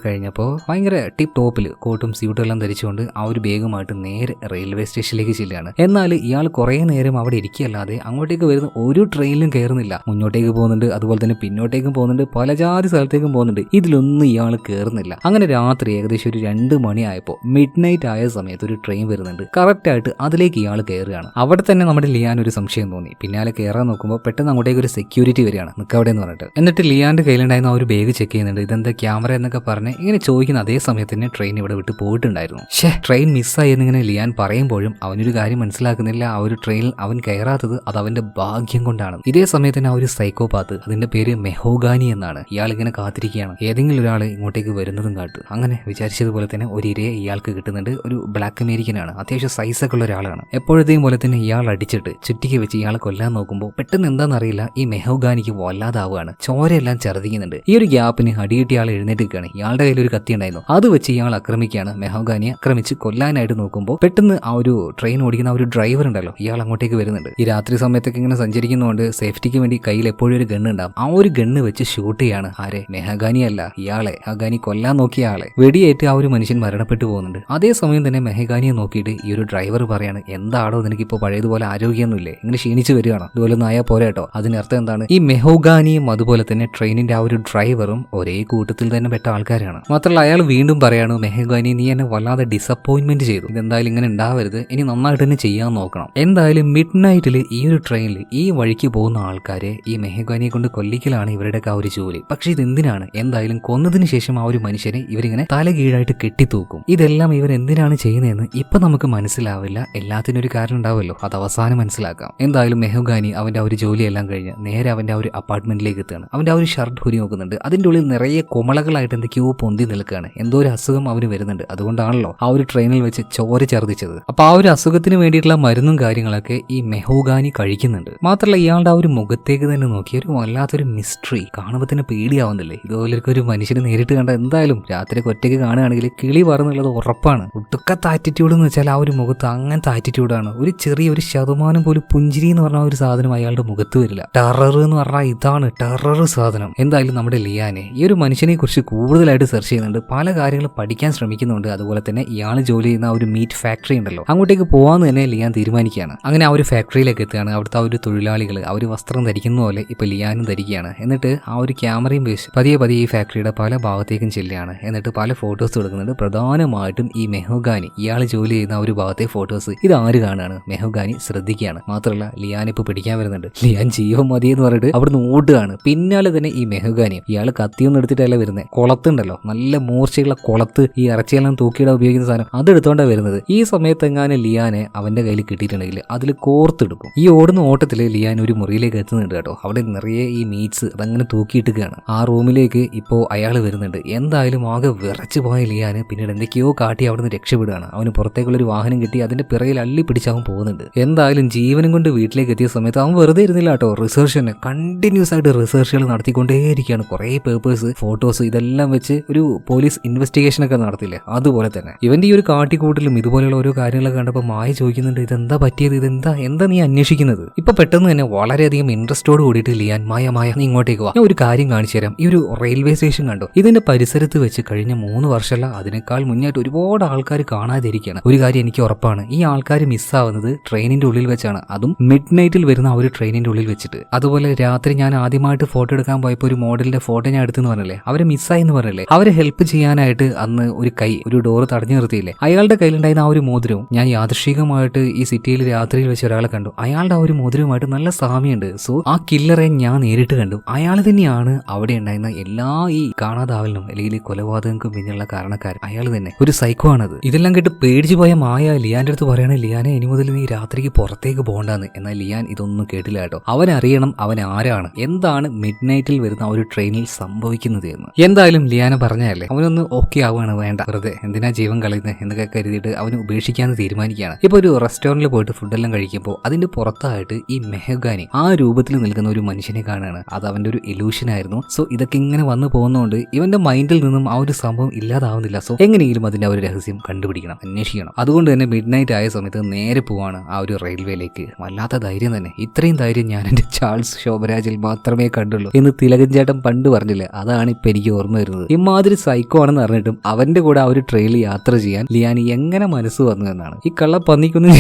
കഴിഞ്ഞപ്പോൾ ഭയങ്കര ടിപ്പ് ടോപ്പിൽ കോട്ടും സ്യൂട്ടും എല്ലാം ധരിച്ചുകൊണ്ട് ആ ഒരു ബേഗുമായിട്ട് നേരെ റെയിൽവേ സ്റ്റേഷനിലേക്ക് ചെല്ലുകയാണ്. എന്നാൽ ഇയാൾ കുറേ നേരം അവിടെ ഇരിക്കുകയല്ലാതെ അങ്ങോട്ടേക്ക് വരുന്ന ഒരു ട്രെയിനിലും കയറുന്നില്ല. മുന്നോട്ടേക്ക് പോകുന്നുണ്ട് അതുപോലെ തന്നെ പിന്നോട്ടേക്കും പോകുന്നുണ്ട് പല ജാതി സ്ഥലത്തേക്കും പോകുന്നുണ്ട്. ഇതിലൊന്നും ഇയാൾ കയറുന്നില്ല അങ്ങനെ രാത്രി ഏകദേശം ഒരു രണ്ട് മണിയായപ്പോൾ മിഡ് നൈറ്റ് ആയ സമയത്ത് ഒരു ട്രെയിൻ വരുന്നുണ്ട്. കറക്റ്റായിട്ട് അതിലേക്ക് ഇയാൾ കയറുകയാണ്. അവിടെ തന്നെ നമ്മുടെ ലിയാൻ ഒരു സംശയം തോന്നി. പിന്നാലെ കയറാൻ നോക്കുമ്പോൾ പെട്ടെന്ന് അങ്ങോട്ടേക്ക് ഒരു സെക്യൂരിറ്റി വരികയാണ് നിൽക്കവിടെ എന്ന് പറഞ്ഞിട്ട്. എന്നിട്ട് ലിയാന്റെ കയ്യിലുണ്ടായിരുന്ന ആ ഒരു ബാഗ് ചെക്ക് ചെയ്യുന്നുണ്ട്. ഇതെന്താ ക്യാമറ എന്നൊക്കെ പറഞ്ഞ് ഇങ്ങനെ ചോദിക്കുന്ന അതേ സമയത്ത് തന്നെ ട്രെയിൻ ഇവിടെ വിട്ട് പോയിട്ടുണ്ടായിരുന്നു. ഷേ ട്രെയിൻ മിസ്സായി എന്നിങ്ങനെ ലിയാൻ പറയുമ്പോഴും അവനൊരു കാര്യം മനസ്സിലാക്കുന്നില്ല. ആ ഒരു ട്രെയിനിൽ അവൻ കയറാത്തത് അത് അവന്റെ ഭാഗ്യം കൊണ്ടാണ്. ഇതേ സമയത്ത് തന്നെ ആ ഒരു സൈക്കോപാത്ത് അതിന്റെ പേര് മെഹോഗാനി എന്നാണ്. ഇയാൾ ഇങ്ങനെ കാത്തിരിക്കുകയാണ്. ഏതെങ്കിലും ഒരാൾ ഇങ്ങോട്ടേക്ക് വരുന്നതും കാട്ട്. അങ്ങനെ വിചാരിച്ചതുപോലെ തന്നെ ഒരു ഇരയെ ഇയാൾക്ക് കിട്ടുന്നുണ്ട്. ഒരു ബ്ലാക്ക് അമേരിക്കനാണ് അത്യാവശ്യം സൈസൊക്കെ ഉള്ള ഒരാളാണ്. എപ്പോഴത്തെയും പോലെ തന്നെ ഇയാൾ അടിച്ചിട്ട് ചുറ്റിക്ക് വെച്ച് ഇയാളെ കൊല്ലാൻ നോക്കുമ്പോൾ പെട്ടെന്ന് എന്താണെന്നറിയില്ല ഈ മെഹോഗാനിക്ക് വല്ലാതാവുകയാണ്. ചോരയെല്ലാം ഛർദ്ദിക്കുന്നുണ്ട്. ഈ ഒരു ഗ്യാപ്പിന് അടിയിട്ട് ഇയാൾ എഴുന്നേറ്റിരിക്കുകയാണ്. ഇയാളുടെ കയ്യിൽ ഒരു കത്തി ഉണ്ടായിരുന്നു. അത് വെച്ച് ഇയാൾ ആക്രമിക്കുകയാണ്. മെഹോഗാനിയെ ആക്രമിച്ച് കൊല്ലാനായിട്ട് നോക്കുമ്പോൾ പെട്ടെന്ന് ആ ഒരു ട്രെയിൻ ഓടിക്കുന്ന ആ ഒരു ഡ്രൈവർ ഉണ്ടല്ലോ. ഇയാൾ അങ്ങോട്ടേക്ക് വരുന്നുണ്ട്. ഈ രാത്രി സമയത്തൊക്കെ ഇങ്ങനെ സഞ്ചരിക്കുന്നതുകൊണ്ട് സേഫ്റ്റിക്ക് വേണ്ടി കയ്യിൽ എപ്പോഴും ഒരു ഗണ്ണ് ഉണ്ടാവും. ആ ഒരു ഗണ്ണ് വെച്ച് ഷൂട്ട് ചെയ്യാണ്. ആരെ? മെഹഗാനി അല്ല ഇയാളെ. മെഹഗാനി കൊല്ലാൻ നോക്കിയ ആളെ. വെടിയേറ്റ് ആ ഒരു മനുഷ്യൻ മരണപ്പെട്ടു പോകുന്നുണ്ട്. അതേസമയം തന്നെ മെഹഗാനിയെ നോക്കിയിട്ട് ഈ ഒരു ഡ്രൈവർ പറയാണ് എന്താണോ നിനക്കിപ്പോൾ പഴയതുപോലെ ആരോഗ്യമൊന്നുമില്ലേ? ഇങ്ങനെ ക്ഷീണിച്ച് വരികയാണോ? അതുപോലെ ഒന്നും ആയാൽ പോരെ കേട്ടോ. അതിനർത്ഥം എന്താണ്? ഈ മെഹോഗാനിയും അതുപോലെ തന്നെ ട്രെയിനിന്റെ ആ ഒരു ഡ്രൈവറും ഒരേ കൂട്ടത്തിൽ തന്നെ പെട്ട ആൾക്കാരാണ്. മാത്രമല്ല അയാൾ വീണ്ടും പറയാണ് മെഹഗാനി നീ എന്നെ വല്ലാതെ ഡിസപ്പോയിന്റ്മെന്റ് ചെയ്തു. ഇതെന്തായാലും ഇങ്ങനെ ഉണ്ടാവരുത്. ഇനി നന്നായിട്ട് തന്നെ ചെയ്യാൻ നോക്കണം. എന്തായാലും മിഡ് നൈറ്റിൽ ഈ ഒരു ട്രെയിനിൽ ഈ വഴിക്ക് പോകുന്ന ആൾക്കാരെ ഈ മെഹഗാനിയെ കൊണ്ട് കൊല്ലിക്കലാണ് ഇവരുടെ ആ ഒരു ജോലി. പക്ഷെ ഇത് എന്തിനാണ് എന്തായാലും കൊന്നതിന് ശേഷം ആ ഒരു മനുഷ്യനെ ഇവരിങ്ങനെ തല കീഴായിട്ട് കെട്ടിത്തൂക്കും. ഇതെല്ലാം ഇവർ എന്തിനാണ് ചെയ്യുന്നതെന്ന് ഇപ്പൊ നമുക്ക് മനസ്സിലാവില്ല. എല്ലാത്തിനും ഒരു കാരണം ഉണ്ടാവുമല്ലോ. അത് അവസാനം മനസ്സിലാക്കാം. എന്തായാലും മെഹഗാനി അവന്റെ ആ ഒരു ജോലിയെല്ലാം കഴിഞ്ഞ് നേരെ അവന്റെ ആ ഒരു അപ്പാർട്ട്മെന്റിലേക്ക് എത്തുകയാണ്. അവന്റെ ആ ഒരു ഷർട്ട് ഹുരി നോക്കുന്നുണ്ട്. അതിന്റെ ഉള്ളിൽ നിറയെ കുമളകളായിട്ട് എന്തൊക്കെയോ പൊന്തി നിൽക്കുകയാണ്. എന്തോ ഒരു അസുഖം അവന് വരുന്നുണ്ട്. അതുകൊണ്ടാണല്ലോ ആ ഒരു ട്രെയിനിൽ വെച്ച് ചോര ഛർദ്ദിച്ചത്. അപ്പോൾ ആ ഒരു അസുഖത്തിന് വേണ്ടിയിട്ടുള്ള മരുന്നും കാര്യങ്ങളൊക്കെ ഈ മെഹോഗാനി കഴിക്കുന്നുണ്ട്. മാത്രമല്ല ഇയാളുടെ ആ ഒരു മുഖത്തേക്ക് തന്നെ നോക്കി ഒരു വല്ലാത്തൊരു മിസ്റ്ററി കാണുമ്പോൾ തന്നെ പേടിയാവുന്നില്ലേ? ഇതുപോലൊക്കെ ഒരു മനുഷ്യനെ നേരിട്ട് കണ്ട എന്തായാലും രാത്രി ഒറ്റയ്ക്ക് കാണുകയാണെങ്കിൽ കിളി പറന്നുള്ളത് ഉറപ്പാണ്. ഒട്ടുക്കത്തെ ആറ്റിറ്റ്യൂഡ് എന്ന് വെച്ചാൽ ആ ഒരു മുഖത്ത് അങ്ങനത്തെ ആറ്റിറ്റ്യൂഡാണ് ഒരു ചെറിയ ഒരു ശതമാനം പോലും പുഞ്ചിരി എന്ന് പറഞ്ഞ ഒരു സാധനം അയാളുടെ മുഖത്ത് വരില്ല. ടെറർ എന്ന് പറഞ്ഞാൽ ഇതാണ് ടെറർ സാധനം. എന്തായാലും നമ്മുടെ ലിയാനെ ഈ ഒരു മനുഷ്യനെ കുറിച്ച് കൂടുതലായിട്ട് സെർച്ച് ചെയ്യുന്നുണ്ട്. പല കാര്യങ്ങളും പഠിക്കാൻ ശ്രമിക്കുന്നുണ്ട്. അതുപോലെ തന്നെ ഇയാൾ ജോലി ചെയ്യുന്ന ഒരു മീറ്റ് ഫാക്ടറി ഉണ്ടല്ലോ. അങ്ങോട്ടേക്ക് പോകാമെന്ന് തന്നെ ലിയാൻ തീരുമാനിക്കുകയാണ്. അങ്ങനെ ആ ഒരു ഫാക്ടറിയിലേക്ക് എത്തുകയാണ്. അവിടുത്തെ ആ ഒരു തൊഴിലാളികൾ അവർ വസ്ത്രം ധരിക്കുന്ന പോലെ ഇപ്പൊ ലിയാനും ധരിക്കുകയാണ്. എന്നിട്ട് ആ ഒരു ക്യാമറയും വെച്ച് പതിയെ പതിയെ ഈ ഫാക്ടറിയുടെ പല ഭാഗത്തേക്കും ചെല്ലുകയാണ്. എന്നിട്ട് പല ഫോട്ടോസ് എടുക്കുന്നുണ്ട് പ്രധാനമായിട്ടും ഈ മെഹുഗാനി ഇയാൾ ജോലി ചെയ്യുന്ന ഒരു ഭാഗത്തെ ഫോട്ടോസ് ഇത് ആര് കാണുകയാണ്? മെഹുഗാനി ശ്രദ്ധിക്കുകയാണ്. മാത്രമല്ല ലിയാൻ ഇപ്പൊ പിടിക്കാൻ വരുന്നുണ്ട്. ലിയാൻ ജീവൻ മതി എന്ന് പറഞ്ഞിട്ട് അവിടുന്ന് ഓടുകയാണ്. പിന്നാലെ തന്നെ ഈ മെഹോഗാനിയും ഇയാൾ കത്തിയൊന്നും എടുത്തിട്ടല്ല വരുന്നത് കുളത്തുണ്ടല്ലോ നല്ല മൂർച്ചയുള്ള കുളത്ത് ഈ ഇറച്ചിയെല്ലാം തൂക്കിയിടാൻ ഉപയോഗിക്കുന്ന സാധനം അതെടുത്തോണ്ടാണ് വരുന്നത്. ഈ സമയത്ത് എങ്ങാനും ലിയാനെ അവന്റെ കയ്യിൽ കിട്ടിയിട്ടുണ്ടെങ്കിൽ അതിൽ കോർത്തെടുക്കും. ഈ ഓടുന്ന ഓട്ടത്തിൽ ലിയാൻ ഒരു മുറിയിലേക്ക് എത്തുന്നുണ്ട് കേട്ടോ. അവിടെ നിറയെ ഈ മീറ്റ്സ് അതങ്ങനെ തൂക്കിയിട്ടുകയാണ് ആ റൂമിലേക്ക് ഇപ്പോൾ അയാൾ വരുന്നുണ്ട്. എന്തായാലും ആകെ വിറച്ചു പോയ ലിയാന് പിന്നീട് എന്തൊക്കെയോ കാട്ടി അവിടെ നിന്ന് രക്ഷപ്പെടുകയാണ്. അവന് പുറത്തേക്കുള്ള ഒരു വാഹനം കിട്ടി അതിന്റെ പിറകിൽ അള്ളി പിടിച്ചാവും പോകുന്നുണ്ട്. എന്തായാലും ജീവനും കൊണ്ട് വീട്ടിലേക്ക് എത്തിയ സമയത്ത് അവൻ വെറുതെ ഇരുന്നില്ല കേട്ടോ. റിസർച്ച് തന്നെ കണ്ടിന്യൂസ് ആയിട്ട് റിസർച്ചുകൾ നടത്തിക്കൊണ്ടേയിരിക്കുകയാണ് കുറേ പേപ്പേഴ്സ് ഫോട്ടോസ് ഇതെല്ലാം വെച്ച് ഒരു പോലീസ് ഇൻവെസ്റ്റിഗേഷൻ ഒക്കെ നടത്തില്ലേ? അതുപോലെ തന്നെ. ഇവന്റെ ഈ ഒരു കാട്ടിക്കൂട്ടിലും ഇതുപോലെയുള്ള ഓരോ കാര്യങ്ങളൊക്കെ കണ്ടപ്പോൾ മായ ചോദിക്കുന്നുണ്ട് ഇതെന്താ പറ്റിയത്? ഇതെന്താ? എന്താ നീ അന്വേഷിക്കുന്നത്? ഇപ്പൊ പെട്ടെന്ന് തന്നെ വളരെയധികം ഇൻട്രസ്റ്റോട് കൂടിയിട്ട് ലിയാൻ മായ മായ നീ ഇങ്ങോട്ടേക്ക് വാ. ഞാൻ ഒരു കാര്യം കാണിച്ചു തരാം. ഈ ഒരു റെയിൽവേ സ്റ്റേഷൻ കണ്ടോ? ഇതിന്റെ പരിസരത്ത് വെച്ച് കഴിഞ്ഞ മൂന്ന് വർഷമല്ല അതിനേക്കാൾ മുന്നായിട്ട് ഒരുപാട് ആൾക്കാർ കാണാതിരിക്കുകയാണ് ഒരു കാര്യം എനിക്ക് ഉറപ്പാണ് ഈ ആൾക്കാർ മിസ്സാവുന്നത് ട്രെയിനിന്റെ ഉള്ളിൽ വെച്ചാണ്. അതും മിഡ് നൈറ്റിൽ വരുന്ന ആ ഒരു ട്രെയിനിന്റെ ഉള്ളിൽ വെച്ചിട്ട്. അതുപോലെ രാത്രി ഞാൻ ആദ്യമായിട്ട് ഫോട്ടോ എടുക്കാൻ പോയപ്പോൾ ഒരു മോഡലിന്റെ ഫോട്ടോ ഞാൻ എടുത്തെന്ന് പറഞ്ഞില്ലേ? അവരെ മിസ്സായി എന്ന് പറഞ്ഞില്ലേ? അവരെ ഹെൽപ്പ് ചെയ്യാനായിട്ട് അന്ന് ഒരു കൈ ഒരു ഡോർ തടഞ്ഞു നിർത്തിയില്ലേ? അയാളുടെ കയ്യിലുണ്ടായിരുന്ന ആ ഒരു മോതിരവും ഞാൻ യാദൃശികമായിട്ട് ഈ സിറ്റിയിൽ രാത്രിയിൽ വെച്ച് ഒരാളെ കണ്ടു. അയാളുടെ ആ ഒരു മോതിരവുമായിട്ട് നല്ല സാമ്യമുണ്ട്. സോ ആ കില്ലറെ ഞാൻ നേരിട്ട് കണ്ടു. അയാൾ തന്നെയാണ് അവിടെ ഉണ്ടായിരുന്ന എല്ലാ ഈ കാണാതാവലിനും അല്ലെങ്കിൽ കൊലപാതകങ്ങൾക്കും പിന്നിലുള്ള കാരണക്കാരൻ അയാൾ തന്നെ. ഒരു സൈക്കോ ആണത്. ഇതെല്ലാം കേട്ട് പേടിച്ചു പോയ മായ ലിയാന്റെ അടുത്ത് പറയണേ ലിയാനെ ഇനി മുതൽ നീ രാത്രിക്ക് പുറത്തേക്ക് പോകണ്ടെന്ന്. എന്നാൽ ലിയാൻ ഇതൊന്നും കേട്ടില്ല കേട്ടോ. അവൻ അറിയണം അവൻ ആരാണ്. എന്താണ് മിഡ് നൈറ്റിൽ വരുന്ന ആ ഒരു ട്രെയിനിൽ സംഭവിക്കുന്നത് എന്ന്. എന്തായാലും ലിയാന പറഞ്ഞല്ലേ അവനൊന്ന് ഓക്കെ ആവുകയാണ് വേണ്ട. വെറുതെ എന്തിനാ ജീവൻ കളയുന്നത് എന്നൊക്കെ കരുതിയിട്ട് അവന് ഉപേക്ഷിക്കാന്ന് തീരുമാനിക്കുകയാണ്. ഇപ്പൊ ഒരു റെസ്റ്റോറന്റിൽ പോയിട്ട് ഫുഡെല്ലാം കഴിക്കുമ്പോൾ അതിന്റെ പുറത്തായിട്ട് ഈ മെഹഗാനി ആ രൂപത്തിൽ നിൽക്കുന്ന ഒരു മനുഷ്യനെ കാണുകയാണ്. അത് അവന്റെ ഒരു ഇലൂഷൻ ആയിരുന്നു. സോ ഇതൊക്കെ ഇങ്ങനെ വന്നു പോകുന്നതുകൊണ്ട് ഇവന്റെ മൈൻഡിൽ നിന്നും ആ ഒരു സംഭവം ഇല്ലാതാവുന്നില്ല. സോ എങ്ങനെയെങ്കിലും അതിന്റെ ഒരു രഹസ്യം കണ്ടുപിടിക്കണം അന്വേഷിക്കണം. അതുകൊണ്ട് തന്നെ മിഡ് നൈറ്റ് ആയ സമയത്ത് നേരെ പോവാണ് ആ ഒരു റെയിൽവേയിലേക്ക് വല്ലാത്ത ധൈര്യം തന്നെ. ഇത്രയും ധൈര്യം ഞാൻ എന്റെ ചാൾസ് ശോഭരാജിൽ മാത്രമേ കണ്ടുള്ളൂ എന്ന് തിലകൻ ചേട്ടൻ പണ്ട് പണ്ട് പറഞ്ഞില്ലേ? അതാണ് ഇപ്പൊ എനിക്ക് ഓർമ്മ വരുന്നത്. ഇമാതിരി സൈക്കോ ആണെന്ന് അറിഞ്ഞിട്ടും അവന്റെ കൂടെ ആ ഒരു ട്രെയിൽ യാത്ര ചെയ്യാൻ ലിയാൻ എങ്ങനെ മനസ്സ് വന്നു എന്നാണ്. ഈ കള്ള പന്നിക്കൊന്നും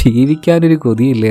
ജീവിക്കാൻ ഒരു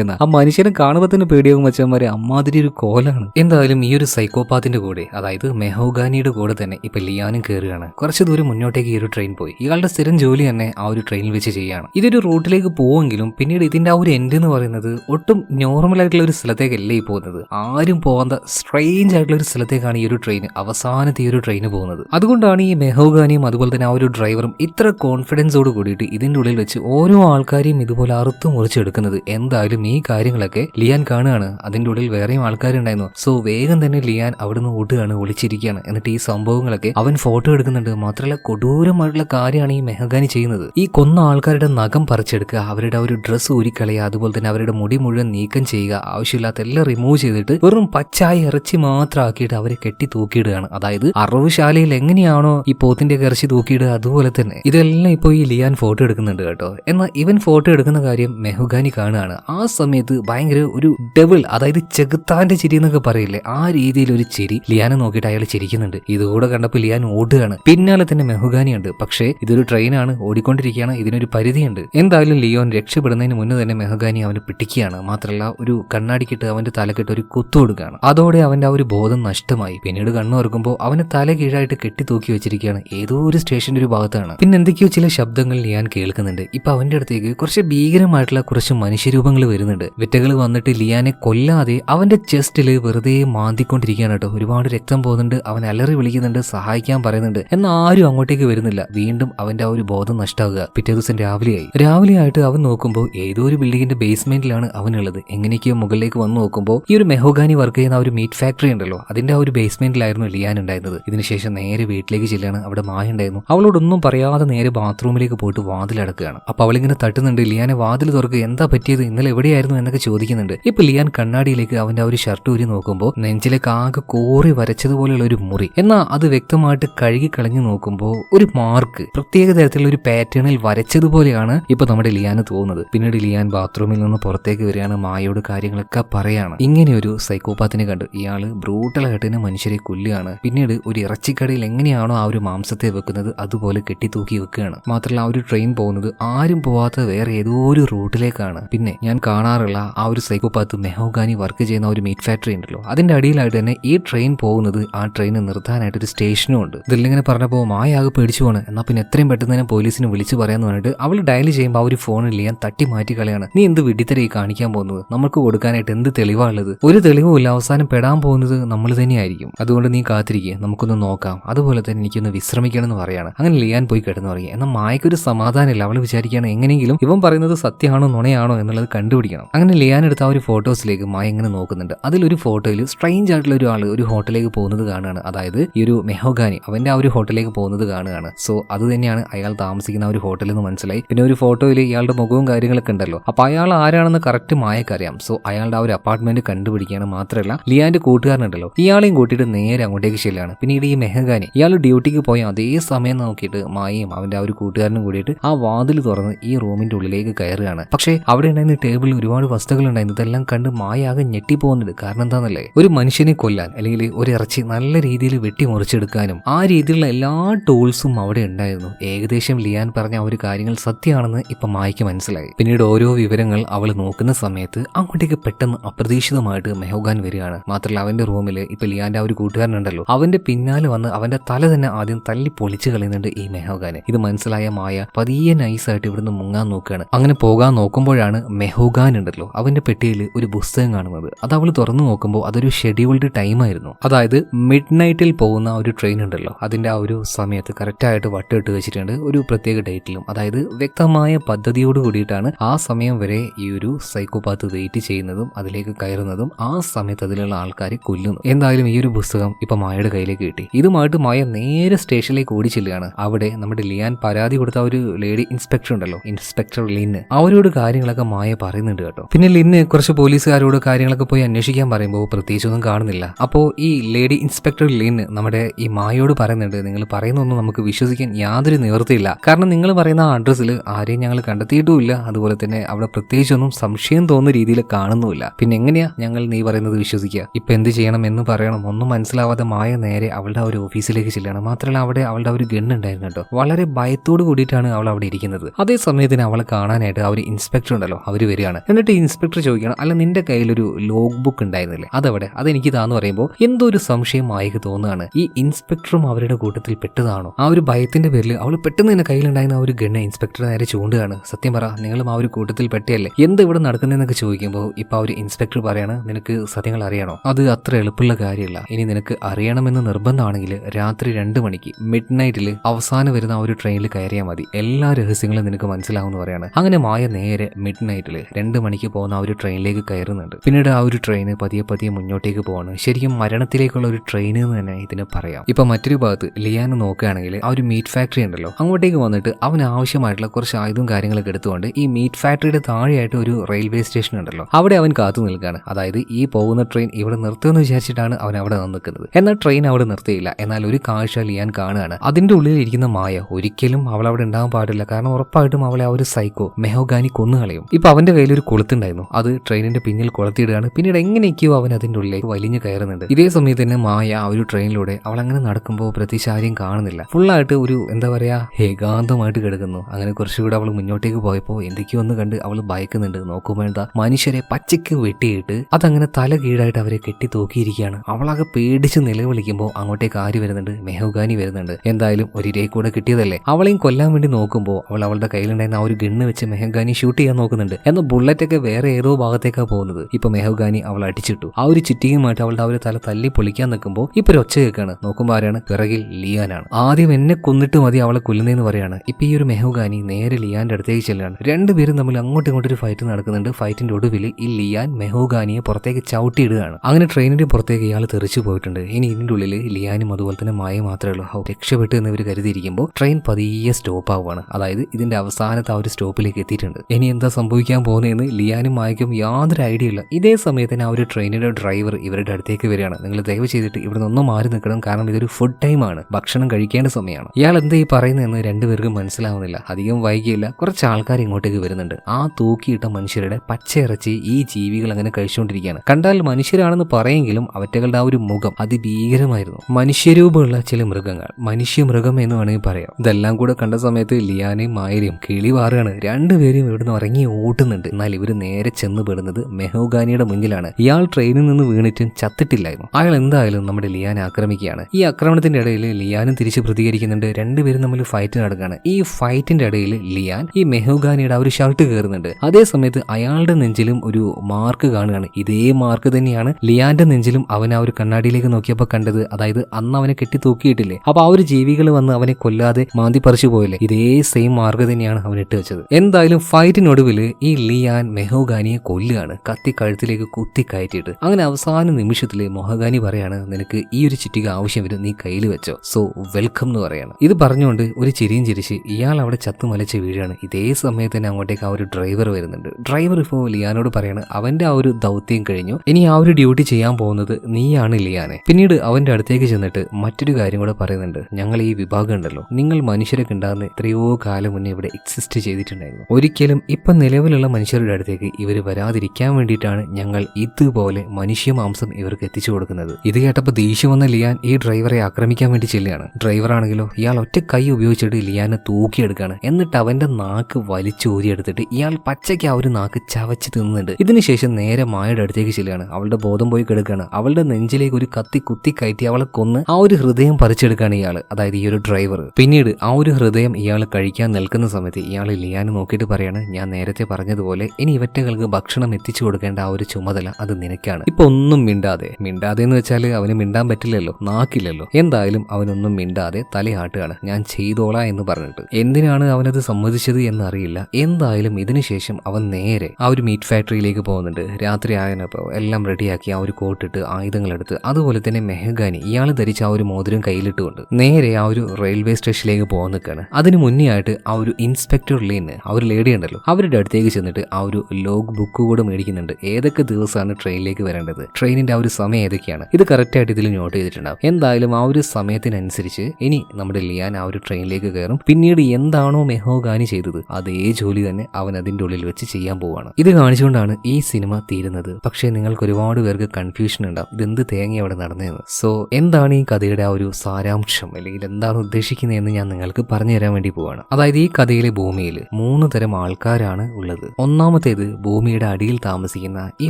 എന്നാ. ആ മനുഷ്യനെ കാണുമ്പോൾ തന്നെ പേടിയാകും മച്ചന്മാരെ അമ്മാതിരി ഒരു കോലാണ്. എന്തായാലും ഈ ഒരു സൈക്കോപാത്തിന്റെ കൂടെ അതായത് മെഹോഗാനിയുടെ കൂടെ തന്നെ ഇപ്പൊ ലിയാനും കയറുകയാണ് കുറച്ച് ദൂരം മുന്നോട്ടേക്ക് ഈ ഒരു ട്രെയിൻ പോയി. ഇയാളുടെ സ്ഥിരം ജോലി തന്നെ ആ ഒരു ട്രെയിനിൽ വെച്ച് ചെയ്യാണ് ഇതൊരു റൂട്ടിലേക്ക് പോവെങ്കിലും പിന്നീട് ഇതിന്റെ ആ ഒരു എൻഡ് എന്ന് പറയുന്നത് ഒട്ടും നോർമൽ ആയിട്ടുള്ള ഒരു സ്ഥലത്തേക്കല്ലേ ഈ പോകുന്നത്. ആരും പോകാത്ത സ്ട്രെയിഞ്ച് ആയിട്ടുള്ള ഒരു സ്ഥലത്തേക്കാണ് ഈ ഒരു ട്രെയിൻ അവസാനത്തെ ഒരു ട്രെയിൻ പോകുന്നത്. അതുകൊണ്ടാണ് ഈ മെഹോഗാനിയും അതുപോലെ തന്നെ ആ ഒരു ഡ്രൈവറും ഇത്ര കോൺഫിഡൻസോട് കൂടിയിട്ട് ഇതിന്റെ ഉള്ളിൽ വെച്ച് ഓരോ ആൾക്കാരെയും ഇതുപോലെ അറുത്തു മുറിച്ചെടുക്കുന്നത്. എന്തായാലും ഈ കാര്യങ്ങളൊക്കെ ലിയാൻ കാണുകയാണ്. അതിന്റെ ഉള്ളിൽ വേറെയും ആൾക്കാരുണ്ടായിരുന്നു. സോ വേഗം തന്നെ ലിയാൻ അവിടുന്ന് ഓടുകയാണ് ഒളിച്ചിരിക്കുകയാണ്. എന്നിട്ട് ഈ സംഭവങ്ങളൊക്കെ അവൻ ഫോട്ടോ എടുക്കുന്നുണ്ട്. മാത്രമല്ല കൊടൂരമായിട്ടുള്ള കാര്യമാണ് ഈ മെഹഗാനി ചെയ്യുന്നത്. ഈ കൊന്ന ആൾക്കാരുടെ നഖം പറിച്ചെടുക്കുക അവരുടെ ഒരു ഡ്രസ്സ് ഊരിക്കളയുക അതുപോലെ തന്നെ അവരുടെ മുടി മുഴുവൻ നീക്കം ചെയ്യുക ആവശ്യമില്ലാത്ത എല്ലാം റിമൂവ് ചെയ്തിട്ട് വെറും പച്ചായ ഇറച്ചി മാത്രമാക്കിയിട്ട് അവരെ കെട്ടി തൂക്കിയിടുകയാണ്. അതായത് അറവുശാലയിൽ എങ്ങനെയാണോ ഈ പോത്തിന്റെ ഇറച്ചി തൂക്കിയിടുക അതുപോലെ തന്നെ. ഇതെല്ലാം ഇപ്പോൾ ഈ ലിയാൻ ഫോട്ടോ എടുക്കുന്നുണ്ട് കേട്ടോ. എന്നാൽ ഇവൻ ഫോട്ടോ എടുക്കുന്ന കാര്യം മെഹുഗാനി കാണുകയാണ്. ആ സമയത്ത് ഭയങ്കര ഒരു ഡബിൾ അതായത് ചെകുത്താന്റെ ചിരി എന്നൊക്കെ പറയില്ലേ ആ രീതിയിൽ ഒരു ചിരി ലിയാനെ നോക്കിയിട്ട് അയാൾ ചിരിക്കുന്നുണ്ട്. ഇതുകൂടെ കണ്ടപ്പോൾ ലിയാൻ ഓടുകയാണ്. പിന്നാലെ തന്നെ മെഹുഗാനി ഉണ്ട്. പക്ഷേ ഇതൊരു ട്രെയിനാണ് ഓടിക്കൊണ്ടിരിക്കുകയാണ് ഇതിനൊരു പരിധിയുണ്ട്. എന്തായാലും ലിയോൻ രക്ഷപ്പെടുന്നതിന് മുന്നേ തന്നെ മെഹുഗാനി അവന് പിടിക്കുകയാണ്. മാത്രമല്ല ഒരു കണ്ണാടിക്കിട്ട് അവന്റെ തലക്കെട്ട് ഒരു കുത്തു കൊടുക്കുകയാണ്. അതോടെ അവന്റെ ആ ഒരു ബോധം നഷ്ടമായി. പിന്നീട് കണ്ണു തുറക്കുമ്പോൾ അവനെ തല കീഴായിട്ട് കെട്ടി തൂക്കി വെച്ചിരിക്കുകയാണ്. ഏതോ ഒരു സ്റ്റേഷന്റെ ഒരു ഭാഗത്താണ്. പിന്നെ എന്തൊക്കെയോ ചില ശബ്ദങ്ങൾ ലിയാൻ കേൾക്കുന്നുണ്ട്. ഇപ്പൊ അവന്റെ അടുത്തേക്ക് കുറച്ച് ഭീകരമായിട്ടുള്ള കുറച്ച് മനുഷ്യരൂപങ്ങൾ വരുന്നുണ്ട്. വിറ്റകൾ വന്നിട്ട് ലിയാനെ കൊല്ലാതെ അവന്റെ ചെസ്റ്റിൽ വെറുതെ മാന്തിക്കൊണ്ടിരിക്കുകയാണ് കേട്ടോ. ഒരുപാട് രക്തം പോകുന്നുണ്ട്. അവൻ അലറി വിളിക്കുന്നുണ്ട് സഹായിക്കാൻ പറയുന്നുണ്ട്. എന്നാൽ ആരും അങ്ങോട്ടേക്ക് വരുന്നില്ല. വീണ്ടും അവന്റെ ആ ഒരു ബോധം നഷ്ടാവുക പിറ്റേ ദിവസം രാവിലെയായി. രാവിലെ ആയിട്ട് അവൻ നോക്കുമ്പോൾ ഏതോ ഒരു ബിൽഡിങ്ങിന്റെ ബേസ്മെന്റിലാണ് അവനുള്ളത്. എങ്ങനെയൊക്കെയോ മുകളിലേക്ക് വന്ന് നോക്കുമ്പോൾ ഈ ഒരു മെഹോഗാനി വർക്ക് ചെയ്യുന്ന ഒരു മീറ്റ് ഫാക്ടറി ഉണ്ടല്ലോ. അതിന്റെ ആ ഒരു ബേസ്മെന്റിലായിരുന്നു ലിയാൻ ഉണ്ടായിരുന്നത്. ഇതിനുശേഷം നേരെ വീട്ടിലേക്ക് ചെല്ലാണ് അവിടെ മായ ഉണ്ടായിരുന്നു. അവളോടൊന്നും പറയാതെ നേരെ ബാത്റൂമിലേക്ക് പോയിട്ട് വാതിലടക്കുകയാണ് അപ്പൊ അവളിങ്ങനെ തട്ടുന്നുണ്ട് ലിയാനെ വാതിൽ തുറക്കുക എന്താ പറ്റിയത്? ഇന്നലെ എവിടെയായിരുന്നു? എന്നൊക്കെ ചോദിക്കുന്നുണ്ട്. ഇപ്പൊ ലിയാൻ കണ്ണാടിയിലേക്ക് അവന്റെ ഒരു ഷർട്ട് ഊരി നോക്കുമ്പോൾ നെഞ്ചിലേക്ക് ആകെ കോറി വരച്ചതുപോലെയുള്ള ഒരു മുറി. എന്നാൽ അത് വ്യക്തമായിട്ട് കഴുകി കളഞ്ഞു നോക്കുമ്പോൾ ഒരു മാർക്ക്. പ്രത്യേക തരത്തിലുള്ള ഒരു പാറ്റേണിൽ വരച്ചതുപോലെയാണ് ഇപ്പൊ നമ്മുടെ ലിയാന് തോന്നുന്നത്. പിന്നീട് ലിയാൻ ബാത്റൂമിൽ നിന്ന് പുറത്തേക്ക് വരികയാണ്. മായയോട് കാര്യങ്ങളൊക്കെ പറയാണ്. ഇങ്ങനെ ഒരു സൈക്കോപാത്തിനെ കണ്ട് ഇയാൾ ബ്രൂട്ടലായിട്ട് തന്നെ മനുഷ്യരെ കൊല്ലുകയാണ്. പിന്നീട് ഒരു ഇറച്ചിക്കടയിൽ എങ്ങനെയാണോ ആ ഒരു മാംസത്തെ വെക്കുന്നത് അതുപോലെ കെട്ടിത്തൂക്കി വെക്കുകയാണ്. മാത്രമല്ല ആ ഒരു ട്രെയിൻ പോകുന്നത് ആരും പോവാത്ത വേറെ ഏതോ ഒരു റൂട്ടിലേക്കാണ് പിന്നെ ഞാൻ കാണാറുള്ള ആ ഒരു സൈക്കോപാത്ത് മെഹോഗാനി വർക്ക് ചെയ്യുന്ന ഒരു മീറ്റ് ഫാക്ടറി ഉണ്ടല്ലോ. അതിന്റെ അടിയിലായിട്ട് തന്നെ ഈ ട്രെയിൻ പോകുന്നത് ആ ട്രെയിൻ നിർത്താനായിട്ട് ഒരു സ്റ്റേഷനും ഉണ്ട്. ഇതിലിങ്ങനെ പറഞ്ഞപ്പോൾ മായാകെ പേടിച്ചു പോണ്. എന്നാൽ പിന്നെ എത്രയും പെട്ടെന്ന് തന്നെ പോലീസിന് വിളിച്ചു പറയാന്ന് പറഞ്ഞിട്ട് അവൾ ഡയൽ ചെയ്യുമ്പോൾ ആ ഒരു ഫോണിൽ ഞാൻ തട്ടി മാറ്റി കളയാണ്. നീ എന്ത് വിഡിത്തരയി കാണിക്കാൻ പോകുന്നത്? നമുക്ക് കൊടുക്കാനായിട്ട് എന്ത് തെളിവാണുള്ളത് ഒരു തെളിവുമില്ല അവസാനം പെടാൻ പോകുന്നത് നമ്മൾ തന്നെയായിരിക്കും. അതുകൊണ്ട് നീ കാത്തിരിക്കുക നമുക്കൊന്ന് നോക്കാം. അതുപോലെ തന്നെ എനിക്കൊന്ന് വിശ്രമിക്കണം എന്ന് പറയാണ്. അങ്ങനെ ലിയാൻ പോയി കിടന്നു പറയും എന്നാൽ മായക്കൊരു സമാധാനമില്ല. അവൾ വിചാരിക്കുകയാണ് എങ്ങനെയെങ്കിലും ഇവൻ പറയുന്നത് സത്യമാണോ നുണയാണോ എന്നുള്ളത് കണ്ടുപിടിക്കണം. അങ്ങനെ ലിയാൻ എടുത്ത ആ ഒരു ഫോട്ടോസിലേക്ക് മായ ഇങ്ങനെ നോക്കുന്നുണ്ട്. അതിലൊരു ഫോട്ടോയിൽ സ്ട്രെയിഞ്ച് ആയിട്ടുള്ള ഒരു ആൾ ഒരു ഹോട്ടലിലേക്ക് പോകുന്നത് കാണുകയാണ്. അതായത് ഈ ഒരു മെഹോഗാനി അവന്റെ ആ ഒരു ഹോട്ടലിലേക്ക് പോകുന്നത് കാണുകയാണ്. സോ അത് തന്നെയാണ് അയാൾ താമസിക്കുന്ന ഒരു ഹോട്ടൽ എന്ന് മനസ്സിലായി. പിന്നെ ഒരു ഫോട്ടോയിൽ ഇയാളുടെ മുഖവും കാര്യങ്ങളൊക്കെ ഉണ്ടല്ലോ. അപ്പൊ അയാൾ ആരാണെന്ന് കറക്റ്റ് മായക്കറിയാം സോ അയാളുടെ ആ ഒരു അപ്പാർട്ട്മെന്റ് കണ്ടുപിടിക്കുകയാണ് മാത്രമല്ല ലിയാന്റെ കൂട്ടുകാരനുണ്ടല്ലോ ഇയാളെയും കൂട്ടിയിട്ട് നേരെ അങ്ങോട്ടേക്ക് ചെല്ലുകയാണ്. പിന്നീട് ഈ മെഹഗാനി ഇയാൾ ഡ്യൂട്ടിക്ക് പോയ അതേ സമയം നോക്കിയിട്ട് മായയും അവന്റെ ആ ഒരു കൂട്ടുകാരനും കൂടിയിട്ട് ആ വാതിൽ തുറന്ന് ഈ റൂമിന്റെ ഉള്ളിലേക്ക് കയറുകയാണ്. പക്ഷേ അവിടെ ഉണ്ടായിരുന്ന ടേബിളിൽ ഒരുപാട് വസ്തുക്കൾ ഉണ്ടായിരുന്നു. ഇതെല്ലാം കണ്ട് മായ ആകെ ഞെട്ടിപ്പോകുന്നുണ്ട്. കാരണം എന്താണെന്നല്ലേ ഒരു മനുഷ്യനെ കൊല്ലാൻ അല്ലെങ്കിൽ ഒരു ഇറച്ചി നല്ല രീതിയിൽ വെട്ടി മുറിച്ചെടുക്കാനും ആ രീതിയിലുള്ള എല്ലാ ടൂൾസും അവിടെ ഉണ്ടായിരുന്നു. ഏകദേശം ലിയാൻ പറഞ്ഞ ആ ഒരു കാര്യങ്ങൾ സത്യമാണെന്ന് ഇപ്പൊ മായയ്ക്ക് മനസ്സിലായി. പിന്നീട് ഓരോ വിവരങ്ങൾ അവൾ നോക്കുന്ന സമയത്ത് അങ്ങോട്ടേക്ക് പെട്ടെന്ന് അപ്രതീക്ഷിതമായിട്ട് മെഹോഗാൻ വരികയാണ്. മാത്രമല്ല അവന്റെ റൂമിൽ ഇപ്പൊ ലിയാന്റെ ആ ഒരു കൂട്ടുകാരനുണ്ടല്ലോ. അവന്റെ പിന്നാലെ വന്ന് അവന്റെ തല തന്നെ ആദ്യം തല്ലി പൊളിച്ചു കളയുന്നുണ്ട് ഈ മെഹോഗാന്. ഇത് മനസ്സിലായ മായ പതിയെ നൈസായിട്ട് ഇവിടുന്ന് മുങ്ങാൻ നോക്കുകയാണ് അങ്ങനെ പോകാൻ നോക്കുമ്പോഴാണ് മെഹോഗാൻ ഉണ്ടല്ലോ അവന്റെ പെട്ടിയിൽ ഒരു പുസ്തകം കാണുന്നത്. അത് അവൾ തുറന്നു നോക്കുമ്പോൾ അതൊരു ഷെഡ്യൂൾഡ് ടൈം ആയിരുന്നു. അതായത് മിഡ് നൈറ്റിൽ പോകുന്ന ഒരു ട്രെയിൻ ഉണ്ടല്ലോ. അതിന്റെ ആ ഒരു സമയത്ത് കറക്റ്റായിട്ട് വട്ടിട്ട് വെച്ചിട്ടുണ്ട് ഒരു പ്രത്യേക ഡേറ്റിലും അതായത് വ്യക്തമായ പദ്ധതിയോട് കൂടിയിട്ടാണ് ആ സമയം വരെ ഈ ഒരു സൈക്കോപാത്ത് വെയിറ്റ് ചെയ്യുന്നതും അതിലേക്ക് കയറുന്നതും ആ സമയത്ത് അതിലുള്ള ആൾക്കാരെ കൊല്ലുന്നു എന്തായാലും ഈ ഒരു പുസ്തകം ഇപ്പൊ മായയുടെ കയ്യിലേക്ക് കിട്ടി. ഇതുമായിട്ട് മായ നേരെ സ്റ്റേഷനിലേക്ക് ഓടി ചെല്ലുകയാണ് അവിടെ നമ്മുടെ ലിയാൻ പരാതി കൊടുത്ത ഒരു ലേഡി ഇൻസ്പെക്ടർ ഉണ്ടല്ലോ ഇൻസ്പെക്ടർ ലിന്ന് അവരോട് കാര്യങ്ങളൊക്കെ മായ പറയുന്നുണ്ട് കേട്ടോ. പിന്നെ ലിന്ന് കുറച്ച് പോലീസുകാരോട് കാര്യങ്ങളൊക്കെ പോയി അന്വേഷിക്കാൻ പറയുമ്പോൾ പ്രത്യേകിച്ചൊന്നും കാണുന്നില്ല. അപ്പോൾ ഈ ലേഡി ഇൻസ്പെക്ടർ ലിന്ന് നമ്മുടെ ഈ മായയോട് പറയുന്നുണ്ട് നിങ്ങൾ പറയുന്നൊന്നും നമുക്ക് വിശ്വസിക്കാൻ യാതൊരു നിവൃത്തിയില്ല. കാരണം നിങ്ങൾ പറയുന്ന ആ അഡ്രസ്സിൽ ആരെയും ഞങ്ങൾ കണ്ടെത്തിയിട്ടുമില്ല. അതുപോലെ തന്നെ അവിടെ പ്രത്യേകിച്ചൊന്നും സംശയം തോന്നുന്ന രീതിയിൽ കാണുന്നുമില്ല. പിന്നെ എങ്ങനെയാ ഞങ്ങൾ നീ പറയുന്നത് വിശ്വസിക്കുക? ഇപ്പൊ എന്ത് ചെയ്യണം എന്ന് പറയണം. ഒന്നും മനസ്സിലാവാതെ മായ നേരെ അവളുടെ ഒരു ഓഫീസിലേക്ക് ചെല്ലുകയാണ്. മാത്രമല്ല അവിടെ അവളുടെ ഒരു ഗൺ ഉണ്ടായിരുന്നു കേട്ടോ. വളരെ ഭയത്തോട് കൂടിയിട്ടാണ് അവൾ അവിടെ ഇരിക്കുന്നത്. അതേ സമയത്തിന് അവളെ കാണാനായിട്ട് ഒരു ഇൻസ്പെക്ടർ ഉണ്ടല്ലോ അവർ വരികയാണ്. എന്നിട്ട് ഇൻസ്പെക്ടർ ചോദിക്കണം അല്ല നിന്റെ കയ്യിലൊരു ലോഗ് ബുക്ക് ഉണ്ടായിരുന്നില്ലേ? അതവിടെ. അതെനിക്ക് താന്ന് പറയുമ്പോൾ എന്തോ ഒരു സംശയം മായക്ക് തോന്നുകയാണ്. ഈ ഇൻസ്പെക്ടറും അവരുടെ കൂട്ടത്തിൽ പെട്ടതാണോ? ആ ഒരു ഭയത്തിന്റെ പേരിൽ അവൾ പെട്ടെന്ന് തന്നെ കയ്യിലുണ്ടായിരുന്ന ഒരു ഗണ്ണ് ഇൻസ്പെക്ടർ നേരെ ചൂണ്ടുകയാണ്. സത്യം പറ നിങ്ങളും ആ ഒരു കൂട്ടത്തിൽ പെട്ടയല്ലേ? എന്ത് ഇവിടെ നടക്കുന്നതെന്നൊക്കെ ചോദിക്കുമ്പോൾ ഇപ്പൊ ആ ഒരു ഇൻസ്പെക്ടർ പറയാണ് നിനക്ക് സത്യങ്ങൾ അറിയണോ? അത് അത്ര എളുപ്പമുള്ള കാര്യമല്ല. ഇനി നിനക്ക് അറിയണമെന്ന് നിർബന്ധമാണെങ്കിൽ രാത്രി രണ്ട് മണിക്ക് മിഡ് നൈറ്റിൽ അവസാനം വരുന്ന ആ ഒരു ട്രെയിനിൽ കയറിയാൽ മതി. എല്ലാ രഹസ്യങ്ങളും നിനക്ക് മനസ്സിലാവുമെന്ന് പറയാണ്. അങ്ങനെ മായ നേരെ മിഡ് നൈറ്റിൽ രണ്ട് മണിക്ക് പോകുന്ന ആ ഒരു ട്രെയിനിലേക്ക് കയറുന്നുണ്ട്. പിന്നീട് ആ ഒരു ട്രെയിൻ പതിയെ പതിയെ മുന്നോട്ടേക്ക് പോവാണ്. ശരിക്കും മരണത്തിലേക്കുള്ള ഒരു ട്രെയിൻ എന്ന് തന്നെ ഇതിന് പറയാം. ഇപ്പൊ മറ്റൊരു ഭാഗത്ത് ലിയാന് നോക്കുകയാണെങ്കിൽ ആ ഒരു മീറ്റ് ഫാക്ടറി ഉണ്ടല്ലോ. അങ്ങോട്ടേക്ക് വന്നിട്ട് അവന് ആവശ്യമായിട്ടുള്ള കുറച്ച് ആയുധം കാര്യങ്ങളൊക്കെ എടുത്തുകൊണ്ട് ഈ മീറ്റ് ഫാക്ടറിയുടെ താഴെയായിട്ട് ഒരു റെയിൽവേ സ്റ്റേഷൻ ഉണ്ടല്ലോ. അവിടെ അവൻ കാത്തു നിൽക്കുകയാണ്. അതായത് ഈ പോകുന്ന ട്രെയിൻ ഇവിടെ നിർത്തുമെന്ന് വിചാരിച്ചിട്ടാണ് അവൻ അവിടെ നിന്ന് നിൽക്കുന്നത്. എന്നാൽ ട്രെയിൻ അവിടെ നിർത്തിയില്ല. എന്നാൽ ഒരു കാഴ്ച ലിയാൻ കാണുകയാണ്. അതിന്റെ ഉള്ളിൽ ഇരിക്കുന്ന മായ ഒരിക്കലും അവൾ അവിടെ ഉണ്ടാകാൻ പാടില്ല. കാരണം ഉറപ്പായിട്ടും അവളെ ആ ഒരു സൈക്കോ മെഹോഗാനി കൊന്നു കളയും. ഇപ്പൊ അവന്റെ കയ്യിൽ ഒരു കൊളുത്തുണ്ടായിരുന്നു. അത് ട്രെയിനിന്റെ പിന്നിൽ കൊളുത്തിയിടുകയാണ്. പിന്നീട് എങ്ങനെയൊക്കെയോ അവൻ അതിന്റെ ഉള്ളിലേക്ക് വലിഞ്ഞു കയറുന്നുണ്ട്. ഇതേ സമയത്ത് തന്നെ മായ ആ ഒരു ട്രെയിനിലൂടെ അവൾ അങ്ങനെ നടക്കുമ്പോൾ പ്രതിശാര്യം കാണുന്നില്ല. ഫുള്ളായിട്ട് ഒരു എന്താ പറയാ ഏകാന്തമായിട്ട് കിടക്കുന്നു. അങ്ങനെ കുറച്ചുകൂടെ അവൾ മുന്നോട്ടേക്ക് പോയപ്പോൾ എന്തൊക്കെയോ ഒന്ന് കണ്ട് അവൾ ഭയക്കുന്നുണ്ട്. നോക്കുമ്പോൾ എന്താ മനുഷ്യരെ പച്ചയ്ക്ക് വെട്ടിയിട്ട് അതങ്ങനെ തല കീഴായിട്ട് അവരെ കെട്ടി തൂക്കിയിരിക്കുകയാണ് അവളാകെ പേടിച്ച് നിലവിളിക്കുമ്പോൾ അങ്ങോട്ടേക്ക് ആര് വരുന്നുണ്ട്? മെഹുഗാനി വരുന്നുണ്ട്. എന്തായാലും ഒരു ഇരയെ കൂടെ കിട്ടിയതല്ലേ? അവളെയും കൊല്ലാൻ വേണ്ടി നോക്കുമ്പോൾ അവൾ അവളുടെ കയ്യിലുണ്ടായിരുന്ന ആ ഒരു ഗണ്ണ് വെച്ച് മെഹോഗാനി ഷൂട്ട് ചെയ്യാൻ നോക്കുന്നുണ്ട്. ബുള്ളറ്റ് ഒക്കെ വേറെ ഏതോ ഭാഗത്തേക്കാണ് പോകുന്നത്. ഇപ്പൊ മെഹോഗാനി അവൾ അടിച്ചിട്ടു. ആ ഒരു ചിറ്റിയുമായിട്ട് അവളുടെ ഒരു തല തല്ലി പൊളിക്കാൻ നിൽക്കുമ്പോൾ ഇപ്പൊ ഒച്ച കേൾക്കാണ് നോക്കുമ്പോൾ ആരാണ്? പിറകിൽ ലിയാനാണ്. ആദ്യം എന്നെ കൊന്നിട്ട് മതി അവളെ കൊല്ലുന്നതെന്ന് പറയാണ്. ഇപ്പൊ ഈ ഒരു മെഹുഗാനി നേരെ ലിയാന്റെ അടുത്തേക്ക് ചെല്ലാണ്. രണ്ടുപേരും തമ്മിൽ അങ്ങോട്ടും ഇങ്ങോട്ടും ഒരു ഫൈറ്റ് നടക്കുന്നുണ്ട്. ഫൈറ്റിന്റെ ഒടുവിൽ ഈ ലിയാൻ മെഹുഗാനിയെ പുറത്തേക്ക് ചവിട്ടിയിടുകയാണ്. അങ്ങനെ ട്രെയിനിന്റെ പുറത്തേക്ക് ഇയാൾ തെറിച്ചു പോയിട്ടുണ്ട്. ഇനി ഇതിന്റെ ഉള്ളിൽ ലിയാനും അതുപോലെ തന്നെ മായ മാത്രമേ ഉള്ളൂ. ഹൗ രക്ഷപ്പെട്ടു എന്ന് ഇവർ കരുതിയിരിക്കുമ്പോൾ ട്രെയിൻ പതിയെ സ്റ്റോപ്പ് ആവുകയാണ് അതായത് ഇതിന്റെ അവസാനത്തെ ആ ഒരു സ്റ്റോപ്പിലേക്ക് എത്തിയിട്ടുണ്ട്. ഇനി എന്താ സംഭവിക്കാൻ പോകുന്നതെന്ന് ലിയാനും മായക്കും യാതൊരു ഐഡിയ ഇല്ല. ഇതേ സമയത്തിന് ആ ഒരു ട്രെയിനിന്റെ ഡ്രൈവർ ഇവരുടെ അടുത്തേക്ക് വരികയാണ്. നിങ്ങൾ ദയവ് ചെയ്തിട്ട് ഇവിടെ നിന്നൊന്നും മാറി നിൽക്കണം. കാരണം ഇതൊരു ഫുഡ് ടൈമാണ് ഭക്ഷണം കഴിക്കേണ്ട സമയമാണ്. ഇയാൾ എന്താ ഈ പറയുന്നതെന്ന് രണ്ടുപേർക്കും മനസ്സിലാവുന്നില്ല. അധികം വൈകിയില്ല. കുറച്ച് ആൾക്കാർ ഇങ്ങോട്ടേക്ക് വരുന്നുണ്ട്. ആ തൂക്കിയിട്ട മനുഷ്യരുടെ പച്ചയിറച്ചി ഈ ജീവികൾ അങ്ങനെ കഴിച്ചുകൊണ്ടിരിക്കുകയാണ്. കണ്ടാൽ മനുഷ്യരാണെന്ന് പറയെങ്കിലും അവറ്റകളുടെ ആ ഒരു മുഖം അതിഭീകരമായിരുന്നു. മനുഷ്യരൂപമുള്ള ചില മൃഗങ്ങൾ. മനുഷ്യ മൃഗം എന്ന് വേണമെങ്കിൽ പറയാം. ഇതെല്ലാം കൂടെ കണ്ട സമയത്ത് ലിയാനയും മായരും കിളി വാറുകയാണ് രണ്ടുപേരും ഇവിടുന്ന് ഇറങ്ങി ഓട്ടുന്നുണ്ട് എന്നാൽ ഇവർ നേരെ ചെന്ന് പെടുന്നത് മെഹോഗാനിയുടെ മുന്നിലാണ്. ഇയാൾ ട്രെയിനിൽ നിന്ന് വീണിട്ടും ചത്തിട്ടില്ലായിരുന്നു. അയാൾ എന്തായാലും നമ്മുടെ ലിയാൻ ആക്രമിക്കുകയാണ്. ഈ ആക്രമണത്തിന്റെ ഇടയിൽ ലിയാനും തിരിച്ച് പ്രതികരിക്കുന്നുണ്ട്. രണ്ടുപേരും തമ്മിൽ ഫൈറ്റ് നടക്കുകയാണ്. ഈ ഫൈറ്റിന്റെ ഇടയിൽ ലിയാൻ ഈ മെഹോഗാനിയുടെ ആ ഒരു ഷർട്ട് കയറുന്നുണ്ട്. അതേ സമയത്ത് അയാളുടെ നെഞ്ചിലും ഒരു മാർക്ക് കാണുകയാണ്. ഇതേ മാർക്ക് തന്നെയാണ് ലിയാന്റെ നെഞ്ചിലും അവൻ ആ ഒരു കണ്ണാടിയിലേക്ക് നോക്കിയപ്പോൾ കണ്ടത് അതായത് അന്ന് അവനെ കെട്ടി തൂക്കിയിട്ടില്ലേ? അപ്പൊ ആ ഒരു ജീവികൾ വന്ന് അവനെ കൊല്ലാതെ മാന്തി പറിച്ചു പോയില്ലേ? ഇതേ സെയിം മാർഗം തന്നെയാണ് അവൻ ഇട്ട് വെച്ചത്. എന്തായാലും ഫൈറ്റിനൊടുവിൽ ഈ ലിയാൻ മെഹോഗാനിയെ കൊല്ലുകയാണ്. കത്തി കഴുത്തിലേക്ക് കുത്തി കയറ്റിയിട്ട്. അങ്ങനെ അവസാന നിമിഷത്തിൽ മൊഹഗാനി പറയാണ് നിനക്ക് ഈ ഒരു ചിറ്റിക ആവശ്യം വരും നീ കയ്യിൽ വെച്ചോ. സോ വെൽക്കം എന്ന് പറയാണ്. ഇത് പറഞ്ഞുകൊണ്ട് ഒരു ചിരിയും ചിരിച്ച് ഇയാൾ അവിടെ ചത്തു മലച്ച് വീഴാണ് ഇതേ സമയത്ത് തന്നെ അങ്ങോട്ടേക്ക് ആ ഒരു ഡ്രൈവർ വരുന്നുണ്ട്. ഡ്രൈവർ ഇപ്പോൾ ലിയാനോട് പറയാണ് അവന്റെ ആ ഒരു ദൗത്യം കഴിഞ്ഞു. ഇനി ആ ഒരു ഡ്യൂട്ടി ചെയ്യാൻ പോകുന്നത് നീയാണ് ലിയാനെ പിന്നീട് അവന്റെ അടുത്തേക്ക് ചെന്നിട്ട് മറ്റൊരു കാര്യം കൂടെ പറയുന്നുണ്ട്. ഞങ്ങൾ ഈ വിഭാഗം ഉണ്ടല്ലോ. നിങ്ങൾ മനുഷ്യരൊക്കെ ഉണ്ടാകുന്ന എത്രയോ കാലം മുന്നേ ഇവിടെ എക്സിസ്റ്റ് ചെയ്തിട്ടുണ്ടായിരുന്നു. ഒരിക്കലും ഇപ്പം നിലവിലുള്ള മനുഷ്യരുടെ അടുത്തേക്ക് ഇവർ വരാതിരിക്കാൻ വേണ്ടിയിട്ടാണ് ഞങ്ങൾ ഇതുപോലെ മനുഷ്യ മാംസം ഇവർക്ക് എത്തിച്ചു കൊടുക്കുന്നത്. ഇത് കേട്ടപ്പോൾ ദേഷ്യം വന്ന ലിയാൻ ഈ ഡ്രൈവറെ ആക്രമിക്കാൻ വേണ്ടി ചെല്ലുകയാണ്. ഡ്രൈവർ ആണെങ്കിലോ ഇയാൾ ഒറ്റ കൈ ഉപയോഗിച്ചിട്ട് ലിയാനെ തൂക്കിയെടുക്കുകയാണ് എന്നിട്ട് അവന്റെ നാക്ക് വലിച്ചു ഊരിയെടുത്തിട്ട് ഇയാൾ പച്ചയ്ക്ക് ആ ഒരു നാക്ക് ചവച്ച് തിന്നുന്നുണ്ട്. ഇതിനുശേഷം നേരെ മായയുടെ അടുത്തേക്ക് ചെല്ലുകയാണ്. അവളുടെ ബോധം പോയി കിടക്കുകയാണ്. അവളുടെ നെഞ്ചിലേക്ക് ഒരു കത്തി കുത്തി കയറ്റി അവളെ കൊന്ന് ആ ഒരു ഹൃദയം പറിച്ചെടുക്കുകയാണ് ഇയാൾ അതായത് ഈ ഒരു ഡ്രൈവർ പിന്നീട് ആ ഒരു ഹൃദയം ഇയാൾ കഴിക്കാൻ നിൽക്കുന്ന സമയത്ത് ഇയാൾ ലിയാന് നോക്കിയിട്ട് പറയാണ് ഞാൻ നേരത്തെ പറഞ്ഞതുപോലെ ഇനി ഇവറ്റകൾക്ക് ഭക്ഷണം എത്തിച്ചു കൊടുക്കേണ്ട ആ ഒരു ചുമതല അത് നിനക്കാണ്. ഇപ്പൊ ഒന്നും മിണ്ടാതെ. മിണ്ടാതെ എന്ന് വെച്ചാൽ അവന് മിണ്ടാൻ പറ്റില്ലല്ലോ. നാക്കില്ലല്ലോ. എന്തായാലും അവനൊന്നും മിണ്ടാതെ തലയാട്ടുകയാണ്. ഞാൻ ചെയ്തോളാം എന്ന് പറഞ്ഞിട്ട്. എന്തിനാണ് അവനത് സമ്മതിച്ചത് എന്നറിയില്ല. എന്തായാലും ഇതിനുശേഷം അവൻ നേരെ ആ ഒരു മീറ്റ് ഫാക്ടറിയിലേക്ക് പോകുന്നുണ്ട്. രാത്രി ആയനപ്പോൾ എല്ലാം റെഡിയാക്കി ആ ഒരു കോട്ടിട്ട് ആയുധങ്ങളെടുത്ത് അതുപോലെ തന്നെ മെഹഗാനി ഇയാൾ ധരിച്ച ആ ഒരു മോതിരം കയ്യിലിട്ടുകൊണ്ട് നേരെ ആ ഒരു റെയിൽവേ സ്റ്റേഷനിലേക്ക് പോകാൻ നിൽക്കുകയാണ് അതിന് മുന്നേ ആയിട്ട് ആ ഒരു ഇൻസ്പെക്ടർ ലീന് ആ ഒരു ലേഡി ഉണ്ടല്ലോ അവരുടെ അടുത്തേക്ക് ചെന്നിട്ട് ആ ഒരു ലോഗ് ബുക്ക് കൂടെ മേടിക്കുന്നുണ്ട്. ഏതൊക്കെ ദിവസമാണ് ട്രെയിനിലേക്ക് വരേണ്ടത്? ട്രെയിനിന്റെ ആ ഒരു സമയം ഏതൊക്കെയാണ്? ഇത് കറക്റ്റ് ആയിട്ട് ഇതിൽ നോട്ട് ചെയ്തിട്ടുണ്ടാവും. എന്തായാലും ആ ഒരു സമയത്തിനനുസരിച്ച് ഇനി നമ്മുടെ ലിയാൻ ആ ഒരു ട്രെയിനിലേക്ക് കയറും. പിന്നീട് എന്താണോ മെഹോഗാനി ചെയ്തത് അതേ ജോലി തന്നെ അവൻ അതിന്റെ ഉള്ളിൽ വെച്ച് ചെയ്യാൻ പോവാണ്. ഇത് കാണിച്ചുകൊണ്ടാണ് ഈ സിനിമ തീരുന്നത്. പക്ഷേ നിങ്ങൾക്ക് ഒരുപാട് പേർക്ക് കൺഫ്യൂഷൻ ഉണ്ടാവും. ഇതെന്ത് തേങ്ങ അവിടെ നടന്നിരുന്നത് സോ എന്താണ് ഈ കഥയുടെ ആ ഒരു സാരാംശം? അല്ലെങ്കിൽ എന്താണ് ഉദ്ദേശിക്കുന്നത് എന്ന് ഞാൻ നിങ്ങൾക്ക് പറഞ്ഞു തരാൻ വേണ്ടി പോവാണ്. അതായത് ഈ കഥയിലെ ഭൂമിയിൽ മൂന്ന് തരം ആൾക്കാരാണ് ഉള്ളത്. ഒന്നാമത്തേത് ഭൂമിയുടെ അടിയിൽ താമസിക്കുന്ന ഈ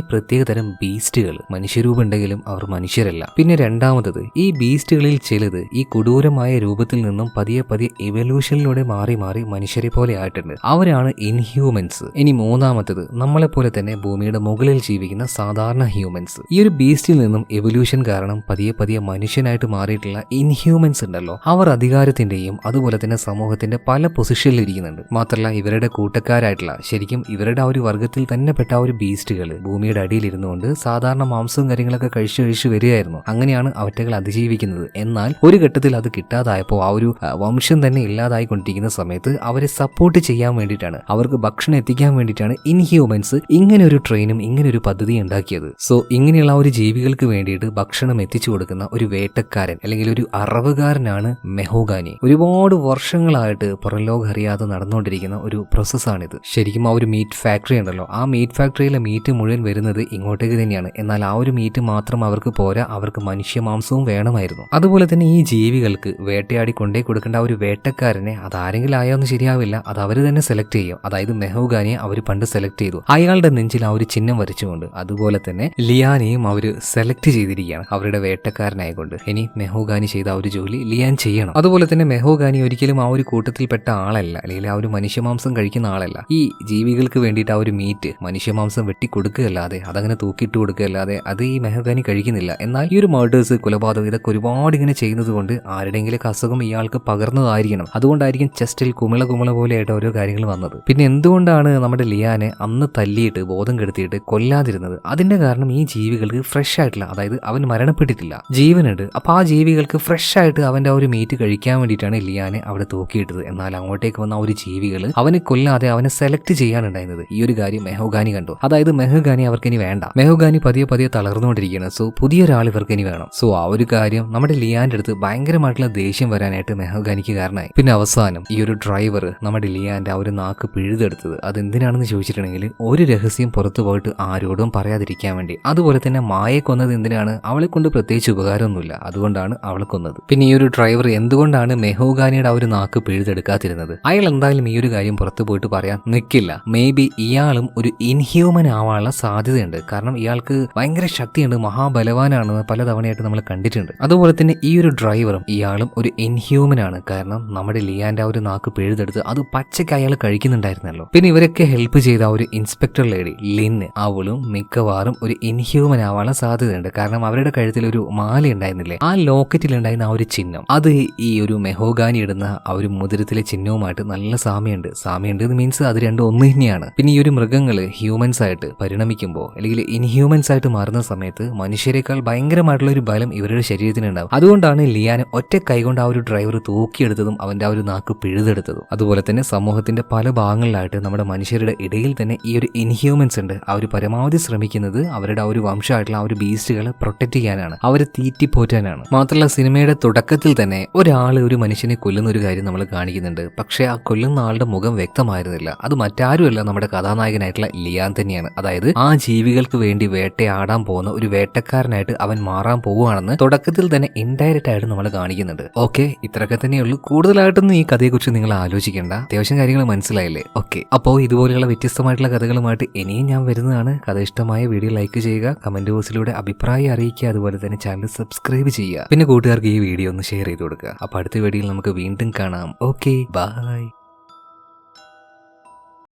പ്രത്യേക തരം ബീസ്റ്റുകൾ. മനുഷ്യരൂപമുണ്ടെങ്കിലും അവർ മനുഷ്യരല്ല. പിന്നെ രണ്ടാമത്തത് ഈ ബീസ്റ്റുകളിൽ ചിലത് ഈ കൊടൂരമായ രൂപത്തിൽ നിന്നും പതിയെ പതിയെ എവല്യൂഷനിലൂടെ മാറി മാറി മനുഷ്യരെ പോലെ ആയിട്ടുണ്ട്. അവരാണ് ഇൻഹ്യൂമൻസ് ഇനി മൂന്നാമത്തത് നമ്മളെ പോലെ തന്നെ ഭൂമിയുടെ മുകളിൽ ജീവിക്കുന്ന സാധാരണ ഹ്യൂമൻസ് ഈ ഒരു ബീസ്റ്റിൽ നിന്നും എവല്യൂഷൻ കാരണം പതിയെ പതിയെ മനുഷ്യനായിട്ട് മാറിയിട്ടുള്ള ഇൻഹ്യൂമൻസ് ഉണ്ടല്ലോ. അവർ അധികാരത്തിന്റെയും അതുപോലെ തന്നെ സമൂഹത്തിന്റെ പല പൊസിഷനിൽ ഇരിക്കുന്നുണ്ട് മാത്രമല്ല ഇവരുടെ കൂട്ടക്കാരായിട്ടുള്ള ശരിക്കും ഇവരുടെ ആ ഒരു വർഗത്തിൽ തന്നെ പെട്ട ഒരു ബീസ്റ്റുകൾ ഭൂമിയുടെ അടിയിൽ ഇരുന്നുകൊണ്ട് സാധാരണ മാംസവും കാര്യങ്ങളൊക്കെ കഴിച്ചു കഴിച്ചു വരികയായിരുന്നു. അങ്ങനെയാണ് അവറ്റകൾ അതിജീവിക്കുന്നത്. എന്നാൽ ഒരു ഘട്ടത്തിൽ അത് കിട്ടാതായപ്പോൾ ആ ഒരു വംശം തന്നെ ഇല്ലാതായിക്കൊണ്ടിരിക്കുന്ന സമയത്ത് അവരെ സപ്പോർട്ട് ചെയ്യാൻ വേണ്ടിയിട്ടാണ് അവർക്ക് ഭക്ഷണം എത്തിക്കാൻ വേണ്ടിയിട്ടാണ് ഇൻഹ്യൂമൻസ് ഇങ്ങനെ ഒരു ട്രെയിനും ഇങ്ങനെ ഒരു പദ്ധതി ഉണ്ടാക്കിയത്. സോ ഇങ്ങനെയുള്ള ഒരു ജീവികൾക്ക് വേണ്ടിയിട്ട് ഭക്ഷണം എത്തിച്ചു കൊടുക്കുന്ന ഒരു വേട്ടക്കാരൻ അല്ലെങ്കിൽ ഒരു അറവുകാരനാണ് മെഹോഗാനി. ഒരുപാട് വർഷങ്ങളായിട്ട് പുറംലോകം അറിയാതെ നടന്നുകൊണ്ടിരിക്കുന്ന ഒരു പ്രോസസ്സാണിത്. ശരിക്കും ആ ഒരു മീറ്റ് ഫാക്ടറി ഉണ്ടല്ലോ. ആ മീറ്റ് ഫാക്ടറിയിലെ മീറ്റ് മുഴുവൻ വരുന്നത് ഇങ്ങോട്ടേക്ക് തന്നെയാണ്. എന്നാൽ ആ ഒരു മീറ്റ് മാത്രം അവർക്ക് പോരാ അവർക്ക് മനുഷ്യ മാംസവും വേണമായിരുന്നു. അതുപോലെ തന്നെ ഈ ജീവികൾക്ക് വേട്ടയാടി കൊണ്ടേ കൊടുക്കേണ്ട ഒരു വേട്ടക്കാരനെ അതാരെങ്കിലും ആയോന്ന് ശരിയാവില്ല. അത് അവർ തന്നെ സെലക്ട് ചെയ്യും. അതായത് മെഹോഗാനിയെ അവർ പണ്ട് സെലക്ട് ചെയ്തു. അയാളുടെ നെഞ്ചിൽ ആ ഒരു ചിഹ്നം വരച്ചുകൊണ്ട് അതുപോലെ തന്നെ ലിയാനെയും അവർ സെലക്ട് ചെയ്തിരിക്കുകയാണ്. അവരുടെ വേട്ടക്കാരനായിക്കൊണ്ട് ഇനി മെഹോഗാനി ചെയ്ത ആ ഒരു ജോലി ലിയാൻ ചെയ്യണം. അതുപോലെ തന്നെ മെഹോഗാനി ഒരിക്കലും ആ ഒരു കൂട്ടത്തിൽപ്പെട്ട ആളല്ല. അല്ലെങ്കിൽ ആ ഒരു മനുഷ്യമാംസം കഴിക്കുന്ന ആളല്ല. ഈ ജീവികൾക്ക് വേണ്ടിയിട്ട് ആ ഒരു മീറ്റ് മനുഷ്യമാംസം വെട്ടി കൊടുക്കുകയല്ലാതെ അതങ്ങനെ തൂക്കിയിട്ട് കൊടുക്കുകയല്ലാതെ അത് ഈ മെഹോഗാനി കഴിക്കുന്നില്ല. എന്നാൽ ഈ ഒരു മർഡേഴ്സ് കൊലപാതകം ഇതൊക്കെ ഒരുപാട് ഇങ്ങനെ ചെയ്യുന്നത് കൊണ്ട് ആരുടെയെങ്കിലും അസുഖം ഇയാൾക്ക് പകർന്നതായിരിക്കണം. അതുകൊണ്ടായിരിക്കും ചെസ്റ്റിൽ കുമിള കുമിള പോലെയായിട്ട് ഓരോ കാര്യങ്ങൾ വന്നത്. പിന്നെ എന്തുകൊണ്ടാണ് നമ്മുടെ ലിയാനെ അന്ന് തല്ലിയിട്ട് ബോധം കെടുത്തിയിട്ട് കൊല്ലാതിരുന്നത്? അതിന്റെ കാരണം ഈ ജീവികൾക്ക് ഫ്രഷ് ആയിട്ടുള്ള അതായത് അവൻ മരണപ്പെട്ടിട്ടില്ല. ജീവനുണ്ട്. അപ്പൊ ആ ജീവികൾക്ക് ഫ്രഷ് ആയിട്ട് അവന്റെ ആ ഒരു മീറ്റ് കഴിക്കാൻ വേണ്ടിയിട്ടാണ് ലിയാനെ അവിടെ തൂക്കിയിട്ടത്. എന്നാൽ അങ്ങോട്ടേക്ക് വന്ന ആ ഒരു ജീവികൾ അവനെ കൊല്ലാതെ അവനെ സെലക്ട് ചെയ്യാനുണ്ടായിരുന്നത്. ഈ ഒരു കാര്യം മെഹോഗാനി കണ്ടു. അതായത് മെഹോഗാനി അവർക്ക് ഇനി വേണ്ട. മെഹോഗാനി പതിയെ പതിയെ തളർന്നുകൊണ്ടിരിക്കുകയാണ്. സോ പുതിയൊരാൾ ഇവർക്ക് ഇനി വേണം. സോ ആ ഒരു കാര്യം നമ്മുടെ ലിയാന്റെ അടുത്ത് ഭയങ്കരമായിട്ടുള്ള ദേഷ്യം വരാനായിട്ട് മെഹുഗാനിക്ക് കാരണമായി. പിന്നെ അവസാനം ഈ ഒരു ഡ്രൈവർ നമ്മുടെ ലിയാന്റെ ആ ഒരു നാക്ക് പിഴുതെടുത്തത്. അത് എന്തിനാണെന്ന് ചോദിച്ചിട്ടുണ്ടെങ്കിൽ ഒരു രഹസ്യം പുറത്തു പോയിട്ട് ആരോടും പറയാതിരിക്കാൻ വേണ്ടി. അതുപോലെ തന്നെ മായെ കൊന്നത് എന്തിനാണ്? അവളെ കൊണ്ട് പ്രത്യേകിച്ച് ഉപകാരമൊന്നുമില്ല. അതുകൊണ്ടാണ് അവളെ കൊന്നത്. പിന്നെ ഈ ഒരു ഡ്രൈവർ എന്തുകൊണ്ടാണ് മെഹോഗാനിയുടെ ആ ഒരു നാക്ക് പിഴുതെടുക്കാതിരുന്നത്? അയാൾ എന്തായാലും ഈ ഒരു കാര്യം പുറത്തു പോയിട്ട് പറയാൻ നിൽക്കില്ല മേ ബി ഇയാളും ഒരു ഇൻഹ്യൂമൻ ആവാനുള്ള സാധ്യതയുണ്ട്. കാരണം ഇയാൾക്ക് ഭയങ്കര ശക്തിയുണ്ട് മഹാബലവാനാണെന്ന് പലതവണയായിട്ട് നമ്മൾ കണ്ടിട്ടുണ്ട്. അതുപോലെ തന്നെ ഈ ഒരു ഡ്രൈവറും ഇയാളും ഒരു ഇൻഹ്യൂമൻ ആണ്. കാരണം നമ്മുടെ ലിയാന്റെ ആ ഒരു നാക്ക് പിഴുതെടുത്ത് അത് പച്ചയ്ക്ക് അയാൾ കഴിക്കുന്നുണ്ടായിരുന്നല്ലോ. പിന്നെ ഇവരൊക്കെ ഹെൽപ്പ് ചെയ്ത ഒരു ഇൻസ്പെക്ടർ ലേഡി ലിന്ന് അവളും മിക്കവാറും ഒരു ഇൻഹ്യൂമൻ ആവാനുള്ള സാധ്യതയുണ്ട്. കാരണം അവരുടെ കഴുത്തിൽ ഒരു മാല ഉണ്ടായിരുന്നില്ലേ? ആ ലോക്കറ്റിൽ ഉണ്ടായിരുന്ന ആ ഒരു ചിഹ്നം. അത് ഈ ഒരു മെഹോഗാനി ഇടുന്ന ആ ഒരു മുതിരത്തിലെ ചിഹ്നവുമായിട്ട് നല്ല സാമ്യമുണ്ട്. സാമ്യമുണ്ട് എന്ന് മീൻസ് അത് രണ്ടും ഒന്ന് തന്നെയാണ് പിന്നെ ഈ ഒരു മൃഗങ്ങൾ ഹ്യൂമൻസ് ആയിട്ട് പരിണമിക്കുമ്പോൾ അല്ലെങ്കിൽ ഇൻഹ്യൂമൻസ് ആയിട്ട് മാറുന്ന സമയത്ത് മനുഷ്യരെക്കാൾ ഭയങ്കരമായിട്ടുള്ള ഒരു ബലം ഇവരുടെ ശരീരത്തിനുണ്ടാവും. അതുകൊണ്ടാണ് ലിയാൻ ഒറ്റ കൈകൊണ്ട് ആ ഒരു ഡ്രൈവർ തൂക്കിയെടുത്തതും അവന്റെ ആ ഒരു നാക്ക് പിഴുതെടുത്തതും. അതുപോലെ തന്നെ സമൂഹത്തിന്റെ പല ഭാഗങ്ങളിലായിട്ട് നമ്മുടെ മനുഷ്യരുടെ ഇടയിൽ തന്നെ ഈ ഒരു ഇൻഹ്യൂമൻസ് ഉണ്ട്. അവർ പരമാവധി ശ്രമിക്കുന്നത് അവരുടെ ആ ഒരു വംശമായിട്ടുള്ള ആ ഒരു ബീസ്റ്റുകളെ പ്രൊട്ടക്ട് ചെയ്യാനാണ്. അവരെ തീറ്റിപ്പോറ്റാനാണ്. മാത്രമല്ല സിനിമയുടെ തുടക്കത്തിൽ തന്നെ ഒരാൾ ഒരു മനുഷ്യനെ കൊല്ലുന്ന ഒരു കാര്യം നമ്മൾ കാണിക്കുന്നുണ്ട്. പക്ഷേ ആ കൊല്ലുന്ന ആളുടെ മുഖം വ്യക്തമായിരുന്നില്ല. അത് മറ്റാരുമല്ല നമ്മുടെ കഥാനായകനായിട്ടുള്ള ലിയാൻ തന്നെയാണ്. അതായത് ആ ജീവികൾക്ക് വേണ്ടി വേട്ടയാടാൻ പോകുന്ന ഒരു വേട്ടക്കാരനായിട്ട് അവൻ മാറാൻ പോവുകയാണെന്ന് തുടക്കത്തിൽ തന്നെ ഇൻഡയറക്റ്റ് ആയിട്ട് നമ്മൾ കാണിക്കുന്നുണ്ട്. ഓക്കെ ഇത്രയൊക്കെ തന്നെയുള്ളൂ. കൂടുതലായിട്ടൊന്നും ഈ കഥയെക്കുറിച്ച് നിങ്ങൾ ആലോചിക്കേണ്ട. അത്യാവശ്യം കാര്യങ്ങൾ മനസ്സിലായില്ലേ? ഓക്കെ അപ്പോൾ ഇതുപോലെയുള്ള വ്യത്യസ്തമായിട്ടുള്ള കഥകളുമായിട്ട് ഇനിയും ഞാൻ വരുന്നതാണ്. കഥ ഇഷ്ടമായ വീഡിയോ ലൈക്ക് ചെയ്യുക കമന്റ് ബോക്സിലൂടെ അഭിപ്രായം അറിയിക്കുക. അതുപോലെ തന്നെ ചാനൽ സബ്സ്ക്രൈബ് ചെയ്യുക. പിന്നെ കൂട്ടുകാർക്ക് ഈ വീഡിയോ ഒന്ന് ഷെയർ ചെയ്ത് കൊടുക്കുക. അപ്പോൾ അടുത്ത വീഡിയോയിൽ നമുക്ക് വീണ്ടും കാണാം. Okay bye